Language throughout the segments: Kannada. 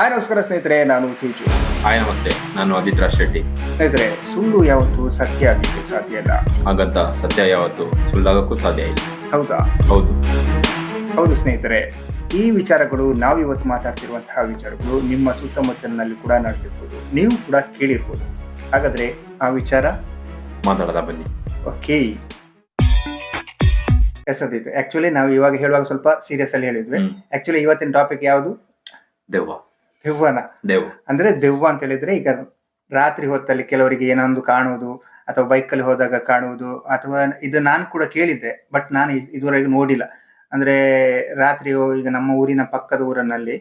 ಹಾಯ್ ನಮಸ್ಕಾರ ಸ್ನೇಹಿತರೆ ನಾನು ತೇಜು. ಹಾಯ್ ನಮಸ್ತೆ. ನಾನು ಅಭಿತ್ರಾ ರಾಜ್ ಶೆಟ್ಟಿ. ಸ್ನೇಹಿತರೆ ಸುಳ್ಳು ಯಾವತ್ತು ಸತ್ಯ ಆಗಲಿಕ್ಕೆ ಸಾಧ್ಯ ಇಲ್ಲ. ಹಾಗಂತ ಸತ್ಯ ಯಾವತ್ತು ಸುಳ್ಳಾಗಕ್ಕೂ ಸಾಧ್ಯ ಇಲ್ಲ. ಹೌದಾ? ಹೌದು. ಹೌದು ಸ್ನೇಹಿತರೆ ಈ ವಿಚಾರಗಳು ನಾವು ಇವತ್ತು ಮಾತಾಡ್ತಿರುವಂತಹ ವಿಚಾರಗಳು ನಿಮ್ಮ ಸುತ್ತಮುತ್ತಲಿನಲ್ಲಿ ಕೂಡ ನಡೆಸಿರ್ಬೋದು ನೀವು ಕೂಡ ಕೇಳಿರ್ಬೋದು. ಹಾಗಾದ್ರೆ ಆ ವಿಚಾರ? ಮಾತಾಡದ ಬನ್ನಿ. ಓಕೆ. ಎಸ್ ಅದಿತ್ತು ಆಕ್ಚುಲಿ ನಾವು ಇವಾಗ ಹೇಳುವಾಗ ಸ್ವಲ್ಪ ಸೀರಿಯಸ್ ಅಲ್ಲಿ ಹೇಳಿದ್ವಿ. ಆ್ಯಕ್ಚುಲಿ ಆಕ್ಚುಲಿ ಇವತ್ತಿನ ಟಾಪಿಕ್ ಯಾವುದು? ದೆವ್ವ. ದೆವ್ವನ. ದೆವ್ವ. ಅಂದ್ರೆ ದೆವ್ವ ಅಂತ ಹೇಳಿದ್ರೆ ಈಗ ರಾತ್ರಿ ಹೊತ್ತಲ್ಲಿ ಕೆಲವರಿಗೆ ಏನೊಂದು ಕಾಣುವುದು ಅಥವಾ ಬೈಕಲ್ಲಿ ಹೋದಾಗ ಕಾಣುವುದು ಅಥವಾ ಇದು ನಾನು ಕೂಡ ಕೇಳಿದ್ದೆ ಬಟ್ ನಾನು ಇದುವರೆಗೆ ನೋಡಿಲ್ಲ. ಅಂದ್ರೆ ರಾತ್ರಿ ಈಗ ನಮ್ಮ ಊರಿನ ಪಕ್ಕದ ಊರಿನಲ್ಲಿ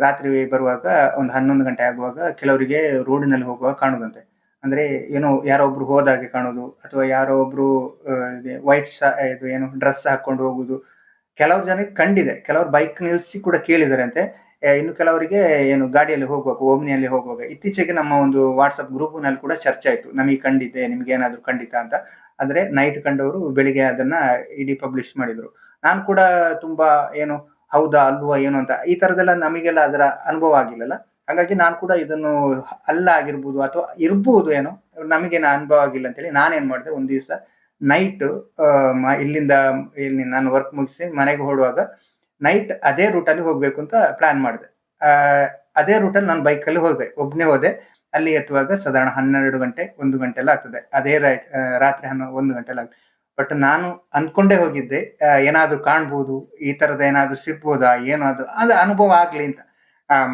ರಾತ್ರಿ ಬರುವಾಗ ಒಂದು ಹನ್ನೊಂದು ಗಂಟೆ ಆಗುವಾಗ ಕೆಲವರಿಗೆ ರೋಡಿನಲ್ಲಿ ಹೋಗುವಾಗ ಕಾಣುದಂತೆ. ಅಂದ್ರೆ ಏನೋ ಯಾರೋ ಒಬ್ರು ಹೋದಾಗೆ ಕಾಣುದು ಅಥವಾ ಯಾರೋ ಒಬ್ರು ವೈಟ್ ಇದು ಏನು ಡ್ರೆಸ್ ಹಾಕೊಂಡು ಹೋಗುದು ಕೆಲವ್ರು ಜನಕ್ಕೆ ಕಂಡಿದೆ ಕೆಲವರು ಬೈಕ್ ನಿಲ್ಸಿ ಕೂಡ ಕೇಳಿದಾರೆ ಅಂತೆ ಇನ್ನು ಕೆಲವರಿಗೆ ಏನು ಗಾಡಿಯಲ್ಲಿ ಹೋಗುವಾಗ, ಓಮ್ನಿಯಲ್ಲಿ ಹೋಗುವಾಗ ಇತ್ತೀಚೆಗೆ ನಮ್ಮ ಒಂದು ವಾಟ್ಸಪ್ ಗ್ರೂಪ್ನಲ್ಲಿ ಕೂಡ ಚರ್ಚೆ ಆಯ್ತು. ನಮಗೆ ಕಂಡಿದೆ ನಿಮ್ಗೆ ಏನಾದರೂ ಖಂಡಿತ ಅಂತ. ಆದ್ರೆ ನೈಟ್ ಕಂಡವರು ಬೆಳಿಗ್ಗೆ ಅದನ್ನ ಇಡಿ ಪಬ್ಲಿಷ್ ಮಾಡಿದ್ರು. ನಾನು ಕೂಡ ತುಂಬಾ ಏನು, ಹೌದಾ, ಅಲ್ವಾ, ಏನು ಅಂತ, ಈ ಥರದೆಲ್ಲ ನಮಗೆಲ್ಲ ಅದರ ಅನುಭವ ಆಗಿಲ್ಲಲ್ಲ. ಹಾಗಾಗಿ ನಾನು ಕೂಡ ಇದನ್ನು ಅಲ್ಲ ಆಗಿರ್ಬೋದು ಅಥವಾ ಇರ್ಬೋದು ಏನೋ, ನಮಗೇನು ಅನುಭವ ಆಗಿಲ್ಲ ಅಂತೇಳಿ ನಾನೇನು ಮಾಡಿದೆ, ಒಂದು ದಿವಸ ನೈಟ್ ಇಲ್ಲಿಂದ, ಇಲ್ಲಿ ನಾನು ವರ್ಕ್ ಮುಗಿಸಿ ಮನೆಗೆ ಹೊರಡುವಾಗ ನೈಟ್ ಅದೇ ರೂಟಲ್ಲಿ ಹೋಗ್ಬೇಕು ಅಂತ ಪ್ಲಾನ್ ಮಾಡಿದೆ. ಅದೇ ರೂಟಲ್ಲಿ ನಾನು ಬೈಕಲ್ಲಿ ಹೋದೆ. ಒಬ್ಬನೇ ಹೋದೆ. ಅಲ್ಲಿ ಎತ್ತುವಾಗ ಸಾಧಾರಣ ಹನ್ನೆರಡು ಗಂಟೆ, ಒಂದು ಗಂಟೆ ಎಲ್ಲ ಆಗ್ತದೆ. ಅದೇ ರಾತ್ರಿ ಹನ್ನೊ, ಒಂದು ಗಂಟೆ ಎಲ್ಲ ಬಟ್ ನಾನು ಅಂದ್ಕೊಂಡೇ ಹೋಗಿದ್ದೆ ಏನಾದರೂ ಏನಾದ್ರೂ ಕಾಣ್ಬೋದು, ಈ ತರದ ಏನಾದರೂ ಸಿಗ್ಬೋದಾ ಏನು ಅದು ಅನುಭವ ಆಗ್ಲಿ ಅಂತ.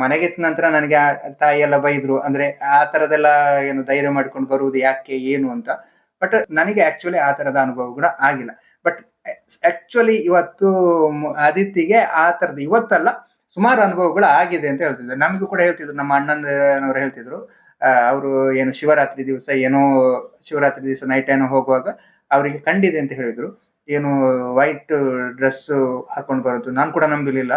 ಮನೆಗೆ ನಂತರ ನನಗೆ ಆ, ತಾಯಿ ಎಲ್ಲ ಬೈದ್ರು, ಅಂದ್ರೆ ಆ ಥರದೆಲ್ಲ ಏನು ಧೈರ್ಯ ಮಾಡ್ಕೊಂಡು ಬರುವುದು ಯಾಕೆ, ಏನು ಅಂತ. ಬಟ್ ನನಗೆ ಆಕ್ಚುಲಿ ಆ ತರದ ಅನುಭವ ಕೂಡ ಆಗಿಲ್ಲ. ಬಟ್ ಆಕ್ಚುಲಿ ಇವತ್ತು ಆದಿತ್ಯಗೆ ಆ ತರದ ಇವತ್ತಲ್ಲ ಸುಮಾರು ಅನುಭವಗಳು ಆಗಿದೆ ಅಂತ ಹೇಳ್ತಿದ್ರು. ನಮಗೂ ಕೂಡ ಹೇಳ್ತಿದ್ರು. ನಮ್ಮ ಅಣ್ಣನವರು ಹೇಳ್ತಿದ್ರು. ಅವರು ಏನು ಶಿವರಾತ್ರಿ ದಿವಸ ಏನೋ ಶಿವರಾತ್ರಿ ದಿವಸ ನೈಟ್ ಏನೋ ಹೋಗುವಾಗ ಅವರಿಗೆ ಕಂಡಿದೆ ಅಂತ ಹೇಳಿದ್ರು. ಏನು ವೈಟ್ ಡ್ರೆಸ್ ಹಾಕೊಂಡು ಬರೋದು. ನಾನು ಕೂಡ ನಂಬಿರ್ಲಿಲ್ಲ.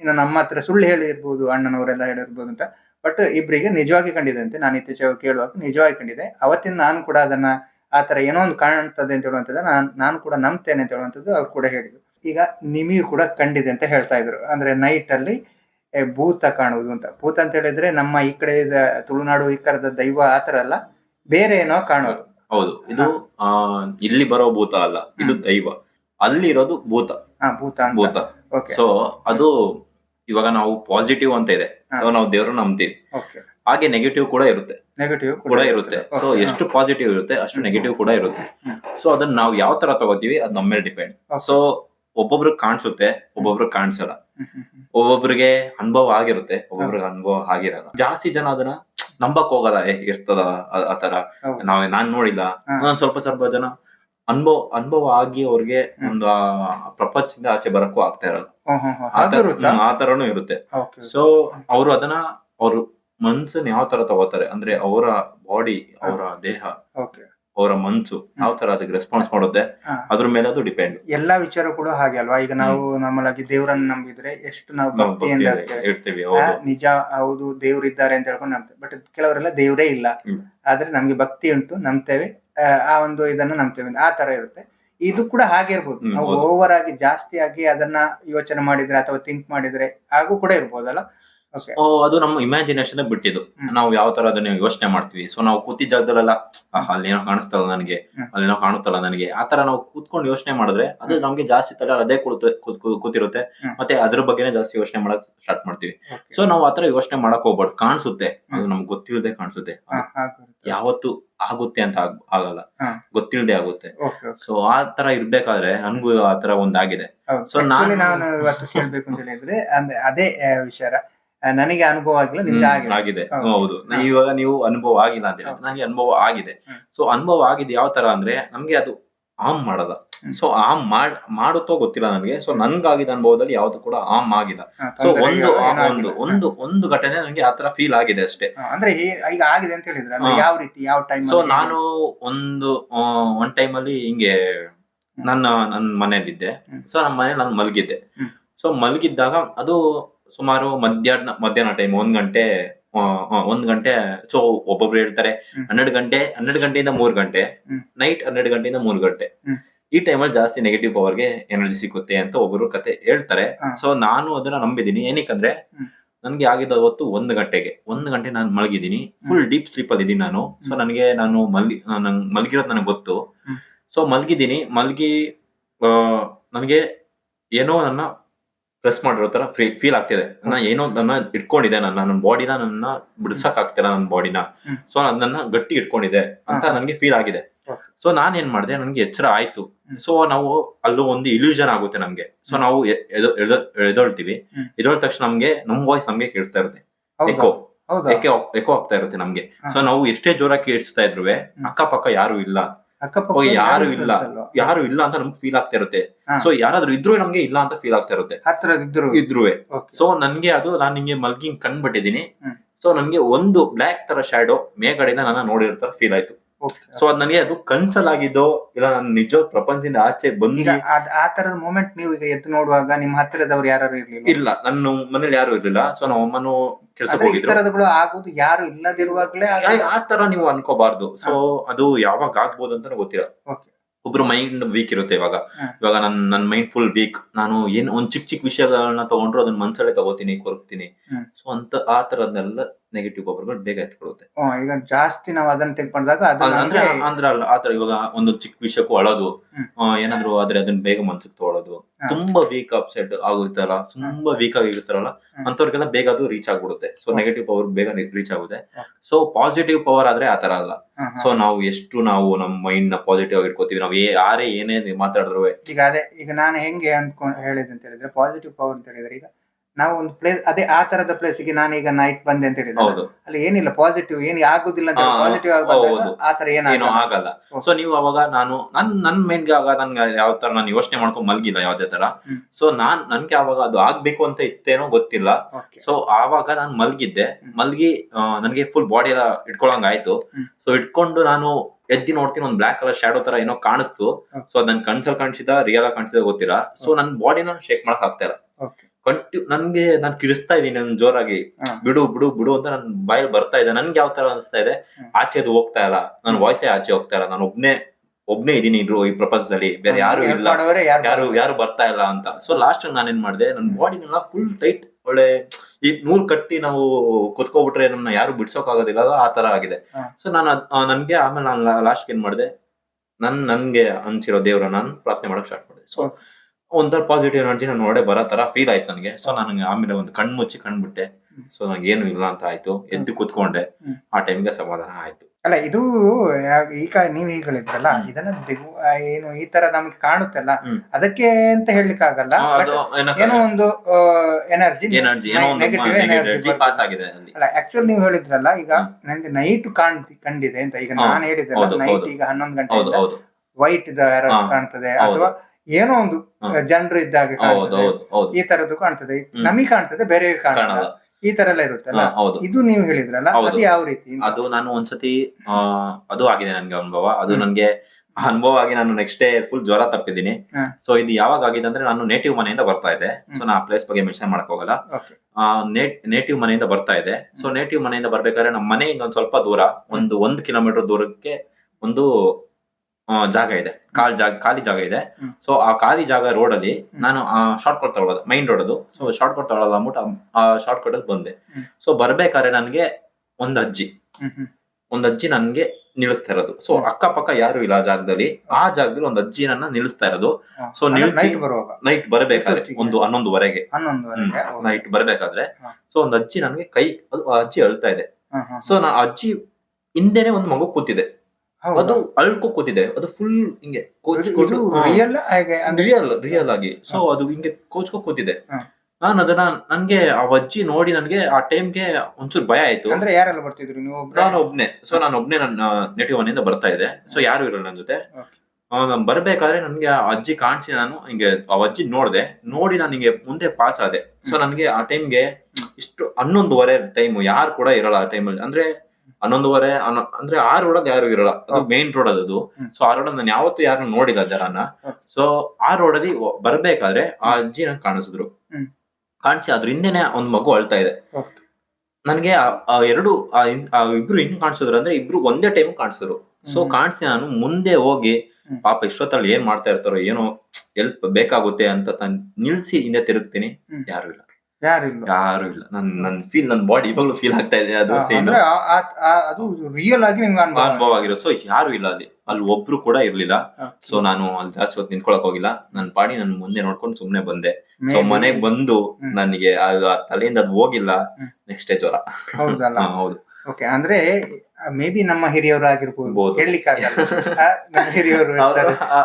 ಇನ್ನು ನಮ್ಮ ಹತ್ರ ಸುಳ್ಳು ಹೇಳಿರ್ಬೋದು, ಅಣ್ಣನವರೆಲ್ಲ ಹೇಳಿರ್ಬೋದು ಅಂತ. ಬಟ್ ಇಬ್ಬರಿಗೆ ನಿಜವಾಗಿ ಕಂಡಿದೆ ಅಂತೆ ನಾನು ಇತ್ತೀಚೆಗೆ ಕೇಳುವಾಗ ನಿಜವಾಗಿ ಕಂಡಿದೆ. ಅವತ್ತಿನ ನಾನು ಕೂಡ ಅದನ್ನ ಆ ತರ ಏನೋ ಒಂದು ಕಾಣ್ತದೆ ಅಂತ ಹೇಳುವಂಥದ್ದು ನಾನು ನಾನು ಕೂಡ ನಂಬ್ತೇನೆ ಅಂತ ಹೇಳುವಂಥದ್ದು ಅವ್ರು ಕೂಡ ಹೇಳಿದ್ರು. ಈಗ ನಿಮಿಯು ಕೂಡ ಕಂಡಿದೆ ಅಂತ ಹೇಳ್ತಾ ಇದ್ರು. ಅಂದ್ರೆ ನೈಟ್ ಅಲ್ಲಿ ಭೂತ ಕಾಣುವುದು ಅಂತ. ಭೂತ ಅಂತ ಹೇಳಿದ್ರೆ ನಮ್ಮ ಈ ಕಡೆ ತುಳುನಾಡು ಈ ಕಡೆದ ದೈವ ಆ ತರ ಅಲ್ಲ. ಬೇರೆ ಏನೋ ಕಾಣೋದು ಹೌದು. ಇದು ಇಲ್ಲಿ ಬರೋ ಭೂತ ಅಲ್ಲ. ಇದು ದೈವ. ಅಲ್ಲಿ ಇರೋದು ಭೂತ. ಭೂತ ಅಂತ. ಭೂತ. ಓಕೆ ಸೊ ಅದು ಇವಾಗ ನಾವು ಪಾಸಿಟಿವ್ ಅಂತ ಇದೆ. ನಾವು ದೇವ್ರ ನಂಬ್ತೀವಿ. ಓಕೆ ಹಾಗೆ ನೆಗೆಟಿವ್ ಕೂಡ ಇರುತ್ತೆ. ನೆಗೆಟಿವ್ ಕೂಡ ಇರುತ್ತೆ. ಸೊ ಎಷ್ಟು ಪಾಸಿಟಿವ್ ಇರುತ್ತೆ ಅಷ್ಟು ನೆಗೆಟಿವ್ ಕೂಡ ಇರುತ್ತೆ. ಸೊ ಅದನ್ನ ನಾವು ಯಾವ ತರ ತಗೋತೀವಿ ಅದ್ ನಮ್ಮ ಮೇಲೆ ಡಿಪೆಂಡ್. ಸೊ ಒಬ್ಬೊಬ್ರಿಗೆ ಕಾಣಿಸುತ್ತೆ ಒಬ್ಬೊಬ್ರಿಗೆ ಕಾಣಿಸಲ್ಲ. ಒಬ್ಬೊಬ್ರಿಗೆ ಅನುಭವ ಆಗಿರುತ್ತೆ ಒಬ್ಬೊಬ್ರಿಗೆ ಅನುಭವ ಆಗಿರಲ್ಲ. ಜಾಸ್ತಿ ಜನ ಅದನ್ನ ನಂಬಕ್ ಹೋಗಲ್ಲ ಏ ಇರ್ತದ ಆ- ಆ ತರ? ಹೌದು. ನಾವ್ ನಾನ್ ನೋಡಿಲ್ಲ. ಒಂದ್ ಸ್ವಲ್ಪ ಸ್ವಲ್ಪ ಜನ ಅನುಭವ ಅನುಭವ ಆಗಿ ಅವ್ರಿಗೆ ಒಂದು ಪ್ರಪಂಚದಿಂದ ಆಚೆ ಬರಕ್ಕೂ ಆಗ್ತಾ ಇರಲ್ಲ. ಆ ತರನು ಇರುತ್ತೆ. ಸೊ ಅವರು ಅದನ್ನ ಅವರು ಮನ್ಸನ್ನ ಯಾವ ತರ ತಗೋತಾರೆ? ಅಂದ್ರೆ ಅವರ ಬಾಡಿ ಅವರ ದೇಹ ಅವರ ಮನ್ಸು ಯಾವ ತರ ಅದಕ್ಕೆ ರೆಸ್ಪಾನ್ಸ್ ಮಾಡುತ್ತೆ. ಅದ್ರ ಮೇಲೆ ಅದು ಡಿಪೆಂಡ್ ಎಲ್ಲಾ ವಿಚಾರ ಕೂಡ ಹಾಗೆ ಅಲ್ವಾ? ಈಗ ನಾವು ನಮ್ಮಲಾಗಿ ದೇವರನ್ನ ನಂಬಿದ್ರೆ ಎಷ್ಟು ನಾವು ಭಕ್ತಿಯಿಂದ ಭಕ್ತಿ ಇರ್ತೇವೆ. ನಿಜ ಹೌದು ದೇವ್ರಿದ್ದಾರೆ ಅಂತ ಹೇಳ್ಕೊಂಡು ನಂಬ್ತೇವೆ. ಬಟ್ ಕೆಲವರೆಲ್ಲ ದೇವರೇ ಇಲ್ಲ. ಆದ್ರೆ ನಮ್ಗೆ ಭಕ್ತಿ ಉಂಟು ನಂಬ್ತೇವೆ. ಆ, ಆ ಒಂದು ಇದನ್ನ ನಂಬ್ತೇವೆ ಆ ತರ ಇರುತ್ತೆ. ಇದು ಕೂಡ ಹಾಗೆ ಇರ್ಬೋದು. ನಾವು ಓವರ್ ಆಗಿ ಜಾಸ್ತಿ ಆಗಿ ಅದನ್ನ ಯೋಚನೆ ಮಾಡಿದ್ರೆ ಅಥವಾ ಥಿಂಕ್ ಮಾಡಿದ್ರೆ ಹಾಗೂ ಕೂಡ ಇರ್ಬೋದಲ್ಲ? ಓ, ಅದು ನಮ್ಮ ಇಮ್ಯಾಜಿನೇಷನ್ ಬಿಟ್ಟಿದ್ದು. ನಾವು ಯಾವ ತರ ಅದನ್ನ ಯೋಚನೆ ಮಾಡ್ತೀವಿ. ಸೊ ನಾವು ಕೂತಿದ್ದ ಜಾಗದಲ್ಲೆಲ್ಲ ಅಲ್ಲಿ ಅಲ್ಲೇನೋ ಕಾಣಿಸ್ತಲ್ಲ ನನಗೆ ಅಲ್ಲಿ ಅಲ್ಲೇನೋ ಕಾಣುತ್ತಲ್ಲ ನನಗೆ. ಆ ತರ ನಾವು ಕೂತ್ಕೊಂಡು ಯೋಚನೆ ಮಾಡಿದ್ರೆ ಅದು. ನಮ್ಗೆ ಜಾಸ್ತಿ ತಲೆ ಅದೇ ಕೂತು- ಕೂತ್- ಕೂತ್- ಕೂತಿರುತ್ತೆ. ಮತ್ತೆ ಅದ್ರ ಬಗ್ಗೆನೇ ಜಾಸ್ತಿ ಯೋಚನೆ ಮಾಡಕ್ ಸ್ಟಾರ್ಟ್ ಮಾಡ್ತೀವಿ. ಸೊ ನಾವು ಆತರ ಯೋಚನೆ ಮಾಡಕ್ ಹೋಗ್ಬಾರ್ದು. ಕಾಣಿಸುತ್ತೆ. ಅದು ನಮ್ಗೆ ಗೊತ್ತಿಲ್ಲದೆ ಕಾಣಿಸುತ್ತೆ. ಯಾವತ್ತು ಆಗುತ್ತೆ ಅಂತ ಆಗಲ್ಲ. ಗೊತ್ತಿಲ್ಲದೆ ಆಗುತ್ತೆ. ಸೊ ಆ ತರ ಇರ್ಬೇಕಾದ್ರೆ ನನ್ಗೂ ಆ ತರ ಒಂದಾಗಿದೆ. ಸೊ ನಾನು- ಇವತ್ತು ಕೇಳ್ಬೇಕು ಅಂತ ಹೇಳಿದ್ರೆ ಅಂದ್ರೆ ಅದೇ ವಿಚಾರ. ನನಗೆ ಅನುಭವ ಆಗಿಲ್ಲ ನಿಮ್ಗೆ ಆಗಿದೆ ಆಗಿದೆ. ಹೌದು. ಇವಾಗ ನೀವು ಅನುಭವ ಆಗಿಲ್ಲ ಅಂತ ಹೇಳಿ. ನನಗೆ ಅನುಭವ ಆಗಿದೆ. ಸೊ ಅನುಭವ ಆಗಿದೆ ಯಾವ ತರ ಅಂದ್ರೆ ನಮ್ಗೆ ಅದು ಆಮ್ ಮಾಡಲ್ಲ. ಸೊ ಆಮ್ ಮಾಡ್ ಮಾಡುತ್ತೋ ಗೊತ್ತಿಲ್ಲ ನನಗೆ. ಸೊ ನನ್ಗಾಗಿದ್ದ ಅನುಭವದಲ್ಲಿ ಯಾವ್ದು ಕೂಡ ಆಮ್ ಆಗಿಲ್ಲ. ಸೊ ಒಂದು ಒಂದು ಒಂದು ಒಂದು ಘಟನೆ ನನಗೆ ಆತರ ಫೀಲ್ ಆಗಿದೆ ಅಷ್ಟೇ. ಅಂದ್ರೆ ಈಗ ಆಗಿದೆ ಅಂತ ಹೇಳಿದ್ರೆ ಯಾವ ರೀತಿ ಯಾವ ಟೈಮ್ ಸೊ ನಾನು ಒಂದು ಒನ್ ಟೈಮ್ ಅಲ್ಲಿ ಹಿಂಗೆ ನನ್ನ ನನ್ನ ಮನೇಲಿದ್ದೆ. ಸೊ ನಮ್ಮ ಮನೇಲಿ ನಾನು ಮಲಗಿದ್ದೆ. ಸೊ ಮಲಗಿದ್ದಾಗ ಅದು ಸುಮಾರು ಮಧ್ಯಾಹ್ನ ಮಧ್ಯಾಹ್ನ ಟೈಮ್ ಒಂದ್ ಗಂಟೆ ಒಂದ್ ಗಂಟೆ ಸೊ ಒಬ್ಬೊಬ್ರು ಹೇಳ್ತಾರೆ. ಹನ್ನೆರಡು ಗಂಟೆ ಹನ್ನೆರಡು ಗಂಟೆಯಿಂದ ಮೂರ್ ಗಂಟೆ ನೈಟ್ ಹನ್ನೆರಡು ಗಂಟೆಯಿಂದ ಮೂರ್ ಗಂಟೆ. ಈ ಟೈಮಲ್ಲಿ ಜಾಸ್ತಿ ನೆಗೆಟಿವ್ ಪವರ್ಗೆ ಎನರ್ಜಿ ಸಿಗುತ್ತೆ ಅಂತ ಒಬ್ಬರು ಕತೆ ಹೇಳ್ತಾರೆ. ಸೊ ನಾನು ಅದನ್ನ ನಂಬಿದೀನಿ ಏನಕ್ಕಂದ್ರೆ. ನನ್ಗೆ ಆಗಿದ್ದ ಅವತ್ತು ಒಂದ್ ಗಂಟೆಗೆ ಒಂದ್ ಗಂಟೆ ನಾನು ಮಲಗಿದ್ದೀನಿ ಫುಲ್ ಡೀಪ್ ಸ್ಲೀಪ್ ಅಲ್ಲಿ ಇದೀನಿ ನಾನು ಸೊ ನನಗೆ ನಾನು ಮಲ್ಗಿ ನಂಗೆ ಮಲಗಿರೋದು ನನಗೆ ಗೊತ್ತು. ಸೊ ಮಲಗಿದ್ದೀನಿ ಮಲಗಿ ನನಗೆ ಏನೋ ನನ್ನ ಪ್ರೆಸ್ ಮಾಡಿರೋ ತರ ಫ್ರೀ ಫೀಲ್ ಆಗ್ತಿದೆ. ನನ್ನ ಏನೋ ನನ್ನ ಇಟ್ಕೊಂಡಿದೆ ನನ್ನ ನನ್ನ ಬಾಡಿನ ನನ್ನ ಬಿಡ್ಸಕ್ ಆಗ್ತಿಲ್ಲ ನನ್ನ ಬಾಡಿನ. ಸೊ ನನ್ನ ಗಟ್ಟಿ ಇಟ್ಕೊಂಡಿದೆ ಅಂತ ನನ್ಗೆ ಫೀಲ್ ಆಗಿದೆ. ಸೊ ನಾನ್ ಏನ್ ಮಾಡಿದೆ ನನ್ಗೆ ಎಚ್ಚರ ಆಯ್ತು. ಸೊ ನಾವು ಅಲ್ಲೂ ಒಂದು ಇಲ್ಯೂಷನ್ ಆಗುತ್ತೆ ನಮ್ಗೆ. ಸೊ ನಾವು ಎದೊಳ್ತೀವಿ. ಎದೊಳ ಎದೊಳ್ದ ತಕ್ಷಣ ನಮ್ಗೆ ನಮ್ ವಾಯ್ಸ್ ನಮ್ಗೆ ಕೇಳಿಸ್ತಾ ಇರುತ್ತೆ. ಎಕೋ ಎಕೋ ಎಕೋ ಆಗ್ತಾ ಇರುತ್ತೆ ನಮ್ಗೆ. ಸೊ ನಾವು ಎಷ್ಟೇ ಜೋರಾಗಿ ಕೇಳಿಸ್ತಾ ಇದ್ರು. ಅಕ್ಕಪಕ್ಕ ಯಾರು ಇಲ್ಲ. ಅಕ್ಕಪಕ್ಕ ಯಾರು ಇಲ್ಲ. ಯಾರು ಇಲ್ಲ ಅಂತ ನಮ್ಗೆ ಫೀಲ್ ಆಗ್ತಾ ಇರುತ್ತೆ. ಸೊ ಯಾರಾದ್ರೂ ಇದ್ರು ನಮ್ಗೆ ಇಲ್ಲ ಅಂತ ಫೀಲ್ ಆಗ್ತಾ ಇರುತ್ತೆ. ಹತ್ರದಿದ್ರು ಇದ್ರುವೆ Okay. ಸೊ ನನ್ಗೆ ಅದು ನಾನು ನಿಂಗೆ ಮಲ್ಗಿ ಹಿಂಗ್ ಕಂಡ್ಬಿಟ್ಟಿದೀನಿ. ಸೊ ನನ್ಗೆ ಒಂದು ಬ್ಲಾಕ್ ತರ ಶ್ಯಾಡೋ ಮೇಗಡೆಯಿಂದ ನನ್ನ ನೋಡಿರೋ ತರ ಫೀಲ್ ಆಯ್ತು. ಸೊ ಅದ್ ನನಗೆ ಅದು ಕನ್ಸಲಾಗಿದ್ದೋ ಇಲ್ಲ ನಾನು ನಿಜ ಪ್ರಪಂಚದಿಂದ ಆಚೆ ಬಂದಿಲ್ಲ ಬಂದಿ ಆ ತರದ ಮೂಮೆಂಟ್ ನೀವು ಈಗ ಎದ್ದು ನೋಡುವಾಗ ನಿಮ್ಮ ಹತ್ತಿರದವ್ರು ಯಾರು ಇರ್ಲಿಲ್ಲ ಇಲ್ಲ. ನನ್ನ ಮನೇಲಿ ಯಾರು ಇರ್ಲಿಲ್ಲ. ಸೊ ನಮ್ಮ ಅಮ್ಮನು ಕೆಲ್ಸಕ್ಕೆ ಹೋಗಿದ್ರು. ಆಗೋದು ಯಾರು ಇಲ್ಲದಿರುವಾಗಲೇ ಆ- ತರ ನೀವು ಅನ್ಕೋಬಾರ್ದು. ಸೊ ಅದು ಯಾವಾಗ ಆಗ್ಬೋದು ಅಂತ ಗೊತ್ತಿಲ್ಲ. ಒಬ್ರು ಮೈಂಡ್ ವೀಕ್ ಇರುತ್ತೆ ಇವಾಗ. ಇವಾಗ ನನ್ ನನ್ ಮೈಂಡ್ ಫುಲ್ ವೀಕ್ ನಾನು ಏನ್ ಒಂದ್ ಚಿಕ್ಕ ಚಿಕ್ಕ ವಿಷಯಗಳನ್ನ ತಗೊಂಡ್ರು ಅದನ್ನ ಮನ್ಸಲ್ಲೇ ತಗೋತೀನಿ ಕೊರಗ್ತೀನಿ. ಸೊ ಅಂತ ಆ ತರದನ್ನೆಲ್ಲ ನೆಗೆಟಿವ್ ಗೊಬ್ಬರಗಳು ಬೇಗ ಎತ್ಕೊಡುತ್ತೆ ಹ್ಮ್, ಈಗ ಜಾಸ್ತಿ ನಾವು ಅದನ್ನ ತೆಗೆದುಕೊಂಡಾಗ ಅದ್- ಅಂದ್ರೆ ಅಂದ್ರೆ ಅಲ್ಲ ಆತರ ಇವಾಗ ಒಂದು ಚಿಕ್ಕ ವಿಷಯಕ್ಕೂ ಅಳೋದು ಏನಾದ್ರು ಆದ್ರೆ ಅದನ್ನ ಬೇಗ ಮನ್ಸಿಗೆ ತಗೊಳ್ಳೋದು ತುಂಬಾ ವೀಕ್ ಅಪ್ಸೆಟ್ ಆಗುತ್ತಲ್ಲ ತುಂಬಾ ವೀಕ್ ಆಗಿರುತ್ತಾರಲ್ಲ ಹ್ಮ್. ಅಂತವ್ರಿಗೆಲ್ಲ ಬೇಗ ಅದು ರೀಚ್ ಆಗ್ಬಿಡುತ್ತೆ. ಸೊ ನೆಗೆಟಿವ್ ಪವರ್ ಬೇಗ ರೀಚ್ ಆಗುತ್ತೆ. ಸೊ ಪಾಸಿಟಿವ್ ಪವರ್ ಆದ್ರೆ ಆತರ ಅಲ್ಲ. ಸೊ ನಾವು ಎಷ್ಟು ನಾವು ನಮ್ಮ ಮೈಂಡ್ನ ಪಾಸಿಟಿವ್ ಆಗಿ ಇಟ್ಕೋತೀವಿ ನಾವು ಯಾರೇ ಏನೇ ಮಾತಾಡಿದ್ರು ಈಗ ಅದೇ ಈಗ ನಾನು ಹೆಂಗೆ ಅನ್ಕೊಂಡ್ ಹೇಳಿದೆ ಅಂತ ಹೇಳಿದ್ರೆ ಪಾಸಿಟಿವ್ ಪವರ್ ಅಂತ ಹೇಳಿದ್ರೆ ಈಗ ನಾವು ಒಂದು ಪ್ಲೇಸ್ ಅದೇ ಆ ತರದ ನಾನ್ ಈಗ ನೈಟ್ ಬಂದೆ ಅಂತ ಹೇಳಿದ್ರೆ ಹೌದು. ಅಲ್ಲಿ ಏನಿಲ್ಲ ಪಾಸಿಟಿವ್ ಏನು ಆಗುದಿಲ್ಲ ಅಂತ ಪಾಸಿಟಿವ್ ಹೌದು. ಆ ತರ ಏನೋ ಏನಾಗಲ್ಲ ಆಗಲ್ಲ ಸೊ ನೀವು ಅವಾಗ ನಾನು ನನ್ ನನ್ ಮೈಂಡ್ಗೆ ಆಗ ನನ್ಗೆ ಯಾವ ತರ ನಾನು ಯೋಚನೆ ಮಾಡ್ಕೊಂಡು ಮಲ್ಗಿಲ್ಲ ಯಾವ್ದೇ ತರ ಹ್ಮ್. ಸೊ ನಾನ್ ನನ್ಗೆ ಅವಾಗ ಅದು ಆಗ್ಬೇಕು ಅಂತ ಇತ್ತೇನೋ ಗೊತ್ತಿಲ್ಲ. Okay. ಸೊ ಆವಾಗ ನಾನು ಮಲ್ಗಿದ್ದೆ. ಮಲಗಿ ಆ, ನನ್ಗೆ ಫುಲ್ ಬಾಡಿ ಎಲ್ಲ ಇಟ್ಕೊಳಂಗ್ ಆಯ್ತು. ಹ್ಮ್. ಸೊ ಇಟ್ಕೊಂಡು ನಾನು ಎದ್ದಿ ನೋಡ್ತೀನಿ ಒಂದ್ ಬ್ಲಾಕ್ ಕಲರ್ ಶಾಡೋ ತರ ಏನೋ ಕಾಣಿಸ್ತು. Okay. ಸೊ ನನ್ ಕನ್ಸಲ್ ಕಾಣಿಸಿದ ರಿಯಲ್ ಆಗಿ ಕಾಣಿಸಿದ ಗೊತ್ತಿಲ್ಲ. ಸೊ ನನ್ ಬಾಡಿನ ಶೇಕ್ ಮಾಡಕ್ ಆಗ್ತಾ ಇಲ್ಲ. Okay. ಕಂಟಿನ್ಯೂ ನನ್ಗೆ ನಾನು ಕಿಡಿಸ್ತಾ ಇದೀನಿ ನನ್ ಜೋರಾಗಿ. ಹಾ. ಬಿಡು ಬಿಡು ಬಿಡು ಅಂತ ನನ್ ಬಾಯಲ್ಲಿ ಬರ್ತಾ ಇದೆ. ನನ್ಗೆ ಯಾವ ತರ ಅನಿಸ್ತಾ ಇದೆ? ಆಚೆ ಅದು ಹೋಗ್ತಾ ಇಲ್ಲ. ನನ್ ವಾಯ್ಸೇ ಆಚೆ ಹೋಗ್ತಾ ಇಲ್ಲ. ನಾನು ಒಬ್ನೇ ಒಬ್ನೇ ಇದೀನಿ ಇದ್ರು ಈ ಪ್ರಪಂಚದಲ್ಲಿ ಬೇರೆ ಯಾರು Help ಇಲ್ಲ ಯಾರು ಯಾರು ಯಾರು ಬರ್ತಾ ಇಲ್ಲ ಅಂತ. ಸೊ ಲಾಸ್ಟ್ ಏನ್ ಮಾಡಿದೆ ನನ್ನ ಬಾಡಿನೆಲ್ಲ ಫುಲ್ ಟೈಟ್ ಒಳ್ಳೆ ಈ ನೂಲ್ ಕಟ್ಟಿ ನಾವು ಕುತ್ಕೋಬಿಟ್ರೆ ನನ್ನ ಯಾರು ಬಿಡ್ಸೋಕ್ ಆಗೋದಿಲ್ಲ ಆ ತರ ಆಗಿದೆ. ಹಾ. ಸೊ ನಾನು ಅದ್- ಆ, ನನ್ಗೆ ಆಮೇಲೆ ನಾನು ಲಾಸ್ಟ್ ಏನ್ ಮಾಡಿದೆ? ನನ್ ನನ್ಗೆ ಅನ್ಸಿರೋ ದೇವ್ರ ನಾನು ಪ್ರಾರ್ಥನೆ ಮಾಡಕ್ ಸ್ಟಾರ್ಟ್ ಮಾಡಿದೆ. ಸೊ ಒಂಥರ ಪಾಸಿಟಿವ್ ಎನರ್ಜಿ ನಾನು ನೋಡೇ ಬರೋ ತರ ಫೀಲ್ ಆಯ್ತು ನನಗೆ. ಸೊ ನನಗೆ ಆಮೇಲೆ ಒಂದು ಕಣ್ ಮುಚ್ಚಿ ಕಣ್ಬಿಟ್ಟೆ. ಸೊ ನಂಗೆ ಏನು ಇಲ್ಲ ಅಂತ ಆಯ್ತು. ಎದ್ದು ಕುತ್ಕೊಂಡೆ. ಆ ಟೈಮ್ಗೆ ಸಮಾಧಾನ ಆಯ್ತು. ಅಲ್ಲ ಇದು ಈಗ ನೀವ್ ಈಗ ಹೇಳಿದ್ರಲ್ಲ ಇದನ್ನ ಏನು ಈ ತರ ನಮ್ಗೆ ಕಾಣುತ್ತಲ್ಲ ಅಲ್ಲ ಅದಕ್ಕೆ ಅಂತ ಹೇಳಲಿಕ್ಕೆ ಆಗಲ್ಲ ಏನೋ ಒಂದು energy negative energy energy pass ಆಗಿದೆ ಅಲ್ಲ. ಆಕ್ಚುಲಿ ನೀವು ಹೇಳಿದ್ರಲ್ಲ ಈಗ ನನ್ಗೆ ನಂಗೆ ನೈಟ್ ಕಾಣ್ ಕಂಡಿದೆ ಅಂತ ಈಗ ನಾನು ಹೇಳಿದ್ರಲ್ಲ ನೈಟ್ ಈಗ ಹನ್ನೊಂದು ಗಂಟೆ ವೈಟ್ ಕಾಣ್ತದೆ ಅಥವಾ ಏನೋ ಒಂದು. ಜನರು ಇದ್ದಾಗ ಹೌದು ಹೌದು ಹೌದು. ಈ ತರದ್ದು ಕಾಣ್ತದೆ. ನಮಗೆ ಕಾಣ್ತದೆ ಬೇರೆ ಕಾಣಲ್ಲ. ಈ ತರ ಎಲ್ಲ ಇರುತ್ತಲ್ಲ ಇದು ನೀವು ಹೇಳಿದ್ರಲ್ಲ ಅದು ಯಾವ ರೀತಿ ಅದು ನಾನು ಒಂದ್ಸತಿ ಅದು ಆಗಿದೆ ನನ್ಗೆ ಅನುಭವ. ಅದು. ನನ್ಗೆ ಅನುಭವ ಆಗಿ ನಾನು ನೆಕ್ಸ್ಟ್ ಡೇ ಫುಲ್ ಜ್ವರ ತಪ್ಪಿದ್ದೀನಿ. ಸೊ ಇದು ಯಾವಾಗ ಆಗಿದೆ ಅಂದ್ರೆ ನಾನು ನೇಟಿವ್ ಮನೆಯಿಂದ ಬರ್ತಾ ಇದೆ ಸೊ ನಾ ಪ್ಲೇಸ್ ಬಗ್ಗೆ ಮೆನ್ಷನ್ ಮಾಡಕ್ ಹೋಗಲ್ಲ. ನೇಟ್ ನೇಟಿವ್ ಮನೆಯಿಂದ ಬರ್ತಾ ಇದೆ ಸೊ ನೇಟಿವ್ ಮನೆಯಿಂದ ಬರ್ಬೇಕಾದ್ರೆ ನಮ್ಮ ಮನೆಯಿಂದ ಒಂದ್ ಸ್ವಲ್ಪ ದೂರ ಒಂದು ಒಂದ್ ಕಿಲೋಮೀಟರ್ ದೂರಕ್ಕೆ ಒಂದು ಜಾಗ ಇದೆ. ಕಾಲ್ ಜಾಗ ಖಾಲಿ ಜಾಗ ಇದೆ. ಸೊ ಆ ಖಾಲಿ ಜಾಗ ರೋಡ್ ಅಲ್ಲಿ ನಾನು ಶಾರ್ಟ್ ಕಟ್ ತಗೊಳ್ಳೋದು ಮೈನ್ ರೋಡ್ ಅದು. ಸೊ ಶಾರ್ಟ್ ಕಟ್ ತಗೊಳ್ಳೋದು ಅಂದ್ಬಿಟ್ಟು ಆ ಶಾರ್ಟ್ ಕಟ್ ಅಲ್ಲಿ ಬಂದೆ. ಸೊ ಬರ್ಬೇಕಾದ್ರೆ ನನ್ಗೆ ಒಂದ್ ಅಜ್ಜಿ. ಒಂದ್ ಅಜ್ಜಿ ನನ್ಗೆ ನಿಲ್ಲಿಸ್ತಾ ಇರೋದು. ಸೊ ಅಕ್ಕಪಕ್ಕ ಯಾರು ಇಲ್ಲ ಆ ಜಾಗದಲ್ಲಿ ಆ ಜಾಗದಲ್ಲಿ ಒಂದ್ ಅಜ್ಜಿ ನನ್ನ ನಿಲ್ಲಿಸ್ತಾ ಇರೋದು. ಸೊ ನೈಟ್ ಬರಬೇಕಾದ್ರೆ? ಒಂದು ಹನ್ನೊಂದುವರೆಗೆ. ನೈಟ್ ಬರಬೇಕಾದ್ರೆ. ಸೊ ಒಂದ್ ಅಜ್ಜಿ ನನ್ಗೆ ಕೈ ಅದು ಅಜ್ಜಿ ಅಳ್ತಾ ಇದೆ. ಸೊ ನಾ ಅಜ್ಜಿ ಹಿಂದೆನೆ ಒಂದು ಮಗು ಕೂತಿದೆ? ಅದು ಅಳ್ಕೊ ಕೂತಿದೆ ಅದು ಫುಲ್ ಹಿಂಗೆ ಕೋಚ್ಕೊಂಡು ರಿಯಲ್ ರಿಯಲ್ ರಿಯಲ್ ಆಗಿ ಸೊ ಅದು ಹಿಂಗೆ ಕೋಚ್ಕೊ ಕೂತಿದೆ ನಾನ್ ನಾನು ಅದನ್ನ ನನ್ಗೆ ಆ ಅಜ್ಜಿ ನೋಡಿ ನನ್ಗೆ ಆ ಟೈಮ್ಗೆ ಒಂಚೂರು ಭಯ ಆಯ್ತು. ಅಂದ್ರೆ ಯಾರೆಲ್ಲ ಬರ್ತಿದ್ರು ನೀವು? ನಾನು ಒಬ್ನೇ. ಸೊ ನಾನು ಒಬ್ನೇ ನನ್ನ ನೆಟಿವ್ ಮನೆಯಿಂದ ಬರ್ತಾ ಇದೆ. ಸೊ ಯಾರು ಇರಲ್ಲ ನನ್ನ ಜೊತೆ. ನಾನ್ ಬರ್ಬೇಕಾದ್ರೆ ನನ್ಗೆ ಆ ಅಜ್ಜಿ ಕಾಣಿಸಿ ನಾನು ಹಿಂಗೆ ಆ ಅಜ್ಜಿ ನೋಡ್ದೆ. ನೋಡಿ ನಾನು ಹಿಂಗೆ ಮುಂದೆ ಪಾಸ್ ಆದೆ. ಸೊ ನನ್ಗೆ ಆ ಟೈಮ್ಗೆ ಇಷ್ಟು ಹನ್ನೊಂದುವರೆ ಟೈಮ್ ಯಾರು ಕೂಡ ಇರಲ್ಲ ಆ ಟೈಮಲ್ಲಿ ಅಂದ್ರೆ ಹನ್ನೊಂದುವರೆ ಹನ್ನೊ- ಅಂದ್ರೆ ಆ ರೋಡಲ್ಲಿ ಯಾರು ಇರಲ್ಲ ಅದು. ಮೇನ್ ರೋಡ್ ಅದು. ಸೊ ಆ ರೋಡ್ ನಾನು ಯಾವತ್ತೂ ಯಾರು ನೋಡಿಲ್ಲ ಜನನ Okay. ಸೊ ಆ ರೋಡಲ್ಲಿ ಬರ್ಬೇಕಾದ್ರೆ ಆ ಅಜ್ಜಿ ನಂಗೆ ಕಾಣಿಸಿದ್ರು. ಕಾಣಿಸಿ ಅದ್ರ ಹಿಂದೆನೆ ಒಂದ್ ಮಗು ಅಳ್ತಾ ಇದೆ. ನನ್ಗೆ ಎರಡು ಇಬ್ರು ಹಿಂಗ್ ಕಾಣಿಸಿದ್ರು ಅಂದ್ರೆ ಇಬ್ರು ಒಂದೇ ಟೈಮ್ ಕಾಣಿಸಿದ್ರು ಸೊ. ಕಾಣಿಸಿ ನಾನು ಮುಂದೆ ಹೋಗಿ ಪಾಪ ಇಷ್ಟೊತ್ತಲ್ಲಿ ಏನ್ ಮಾಡ್ತಾ ಇರ್ತಾರೋ ಏನೋ ಎಲ್ಪ್ ಬೇಕಾಗುತ್ತೆ ಅಂತ ನಾನು ನಿಲ್ಸಿ ಹಿಂದೆ ತಿರುಗ್ತೀನಿ ಹ್ಮ್. ಯಾರು ಇಲ್ಲ ಯಾರು ಇಲ್ಲ. ನನ್ ನನ್ ಫೀಲ್ ನನ್ ಬಾಡಿ ಇವಾಗ್ಲೂ ಫೀಲ್ ಆಗ್ತಾ ಇದೆ. ಅದು ಸೇಮ್ ಅಂದ್ರೆ ಆ- ಅದು ರಿಯಲ್ ಆಗಿ ನಿಮ್ಗೆ ಅನುಭವ. ಅನುಭವ ಆಗಿರೋದು. ಸೊ ಯಾರು ಇಲ್ಲ ಅಲ್ಲಿ. ಅಲ್ಲಿ ಒಬ್ರು ಕೂಡ ಇರ್ಲಿಲ್ಲ. ಸೊ ನಾನು ಅಲ್ಲಿ ಜಾಸ್ತಿ ಹೊತ್ತು ನಿಂತ್ಕೊಳಕ್ ಹೋಗಿಲ್ಲ. ನನ್ ಪಾಡಿ ನನ್ ಮುಂದೆ ನೋಡ್ಕೊಂಡು ಸುಮ್ನೆ ಬಂದೆ. ಸೊ Maybe- ಮನೆಗ್ ಬಂದು ಹ್ಮ್. ನನಗೆ ಅದು ಆ ತಲೆಯಿಂದ ಅದು ಹೋಗಿಲ್ಲ. ಹ್ಮ್. ನೆಕ್ಸ್ಟ್ ಡೇ ಜ್ವರ. ಹೌದಲ್ಲ? ಹಾ, ಹೌದು. ಓಕೆ ಅಂದ್ರೆ ಮೇ ಬಿ ನಮ್ಮ ಹಿರಿಯವರು ಆಗಿರ್ಬೋದು. ನಮ್ಮ ಹಿರಿಯವರು.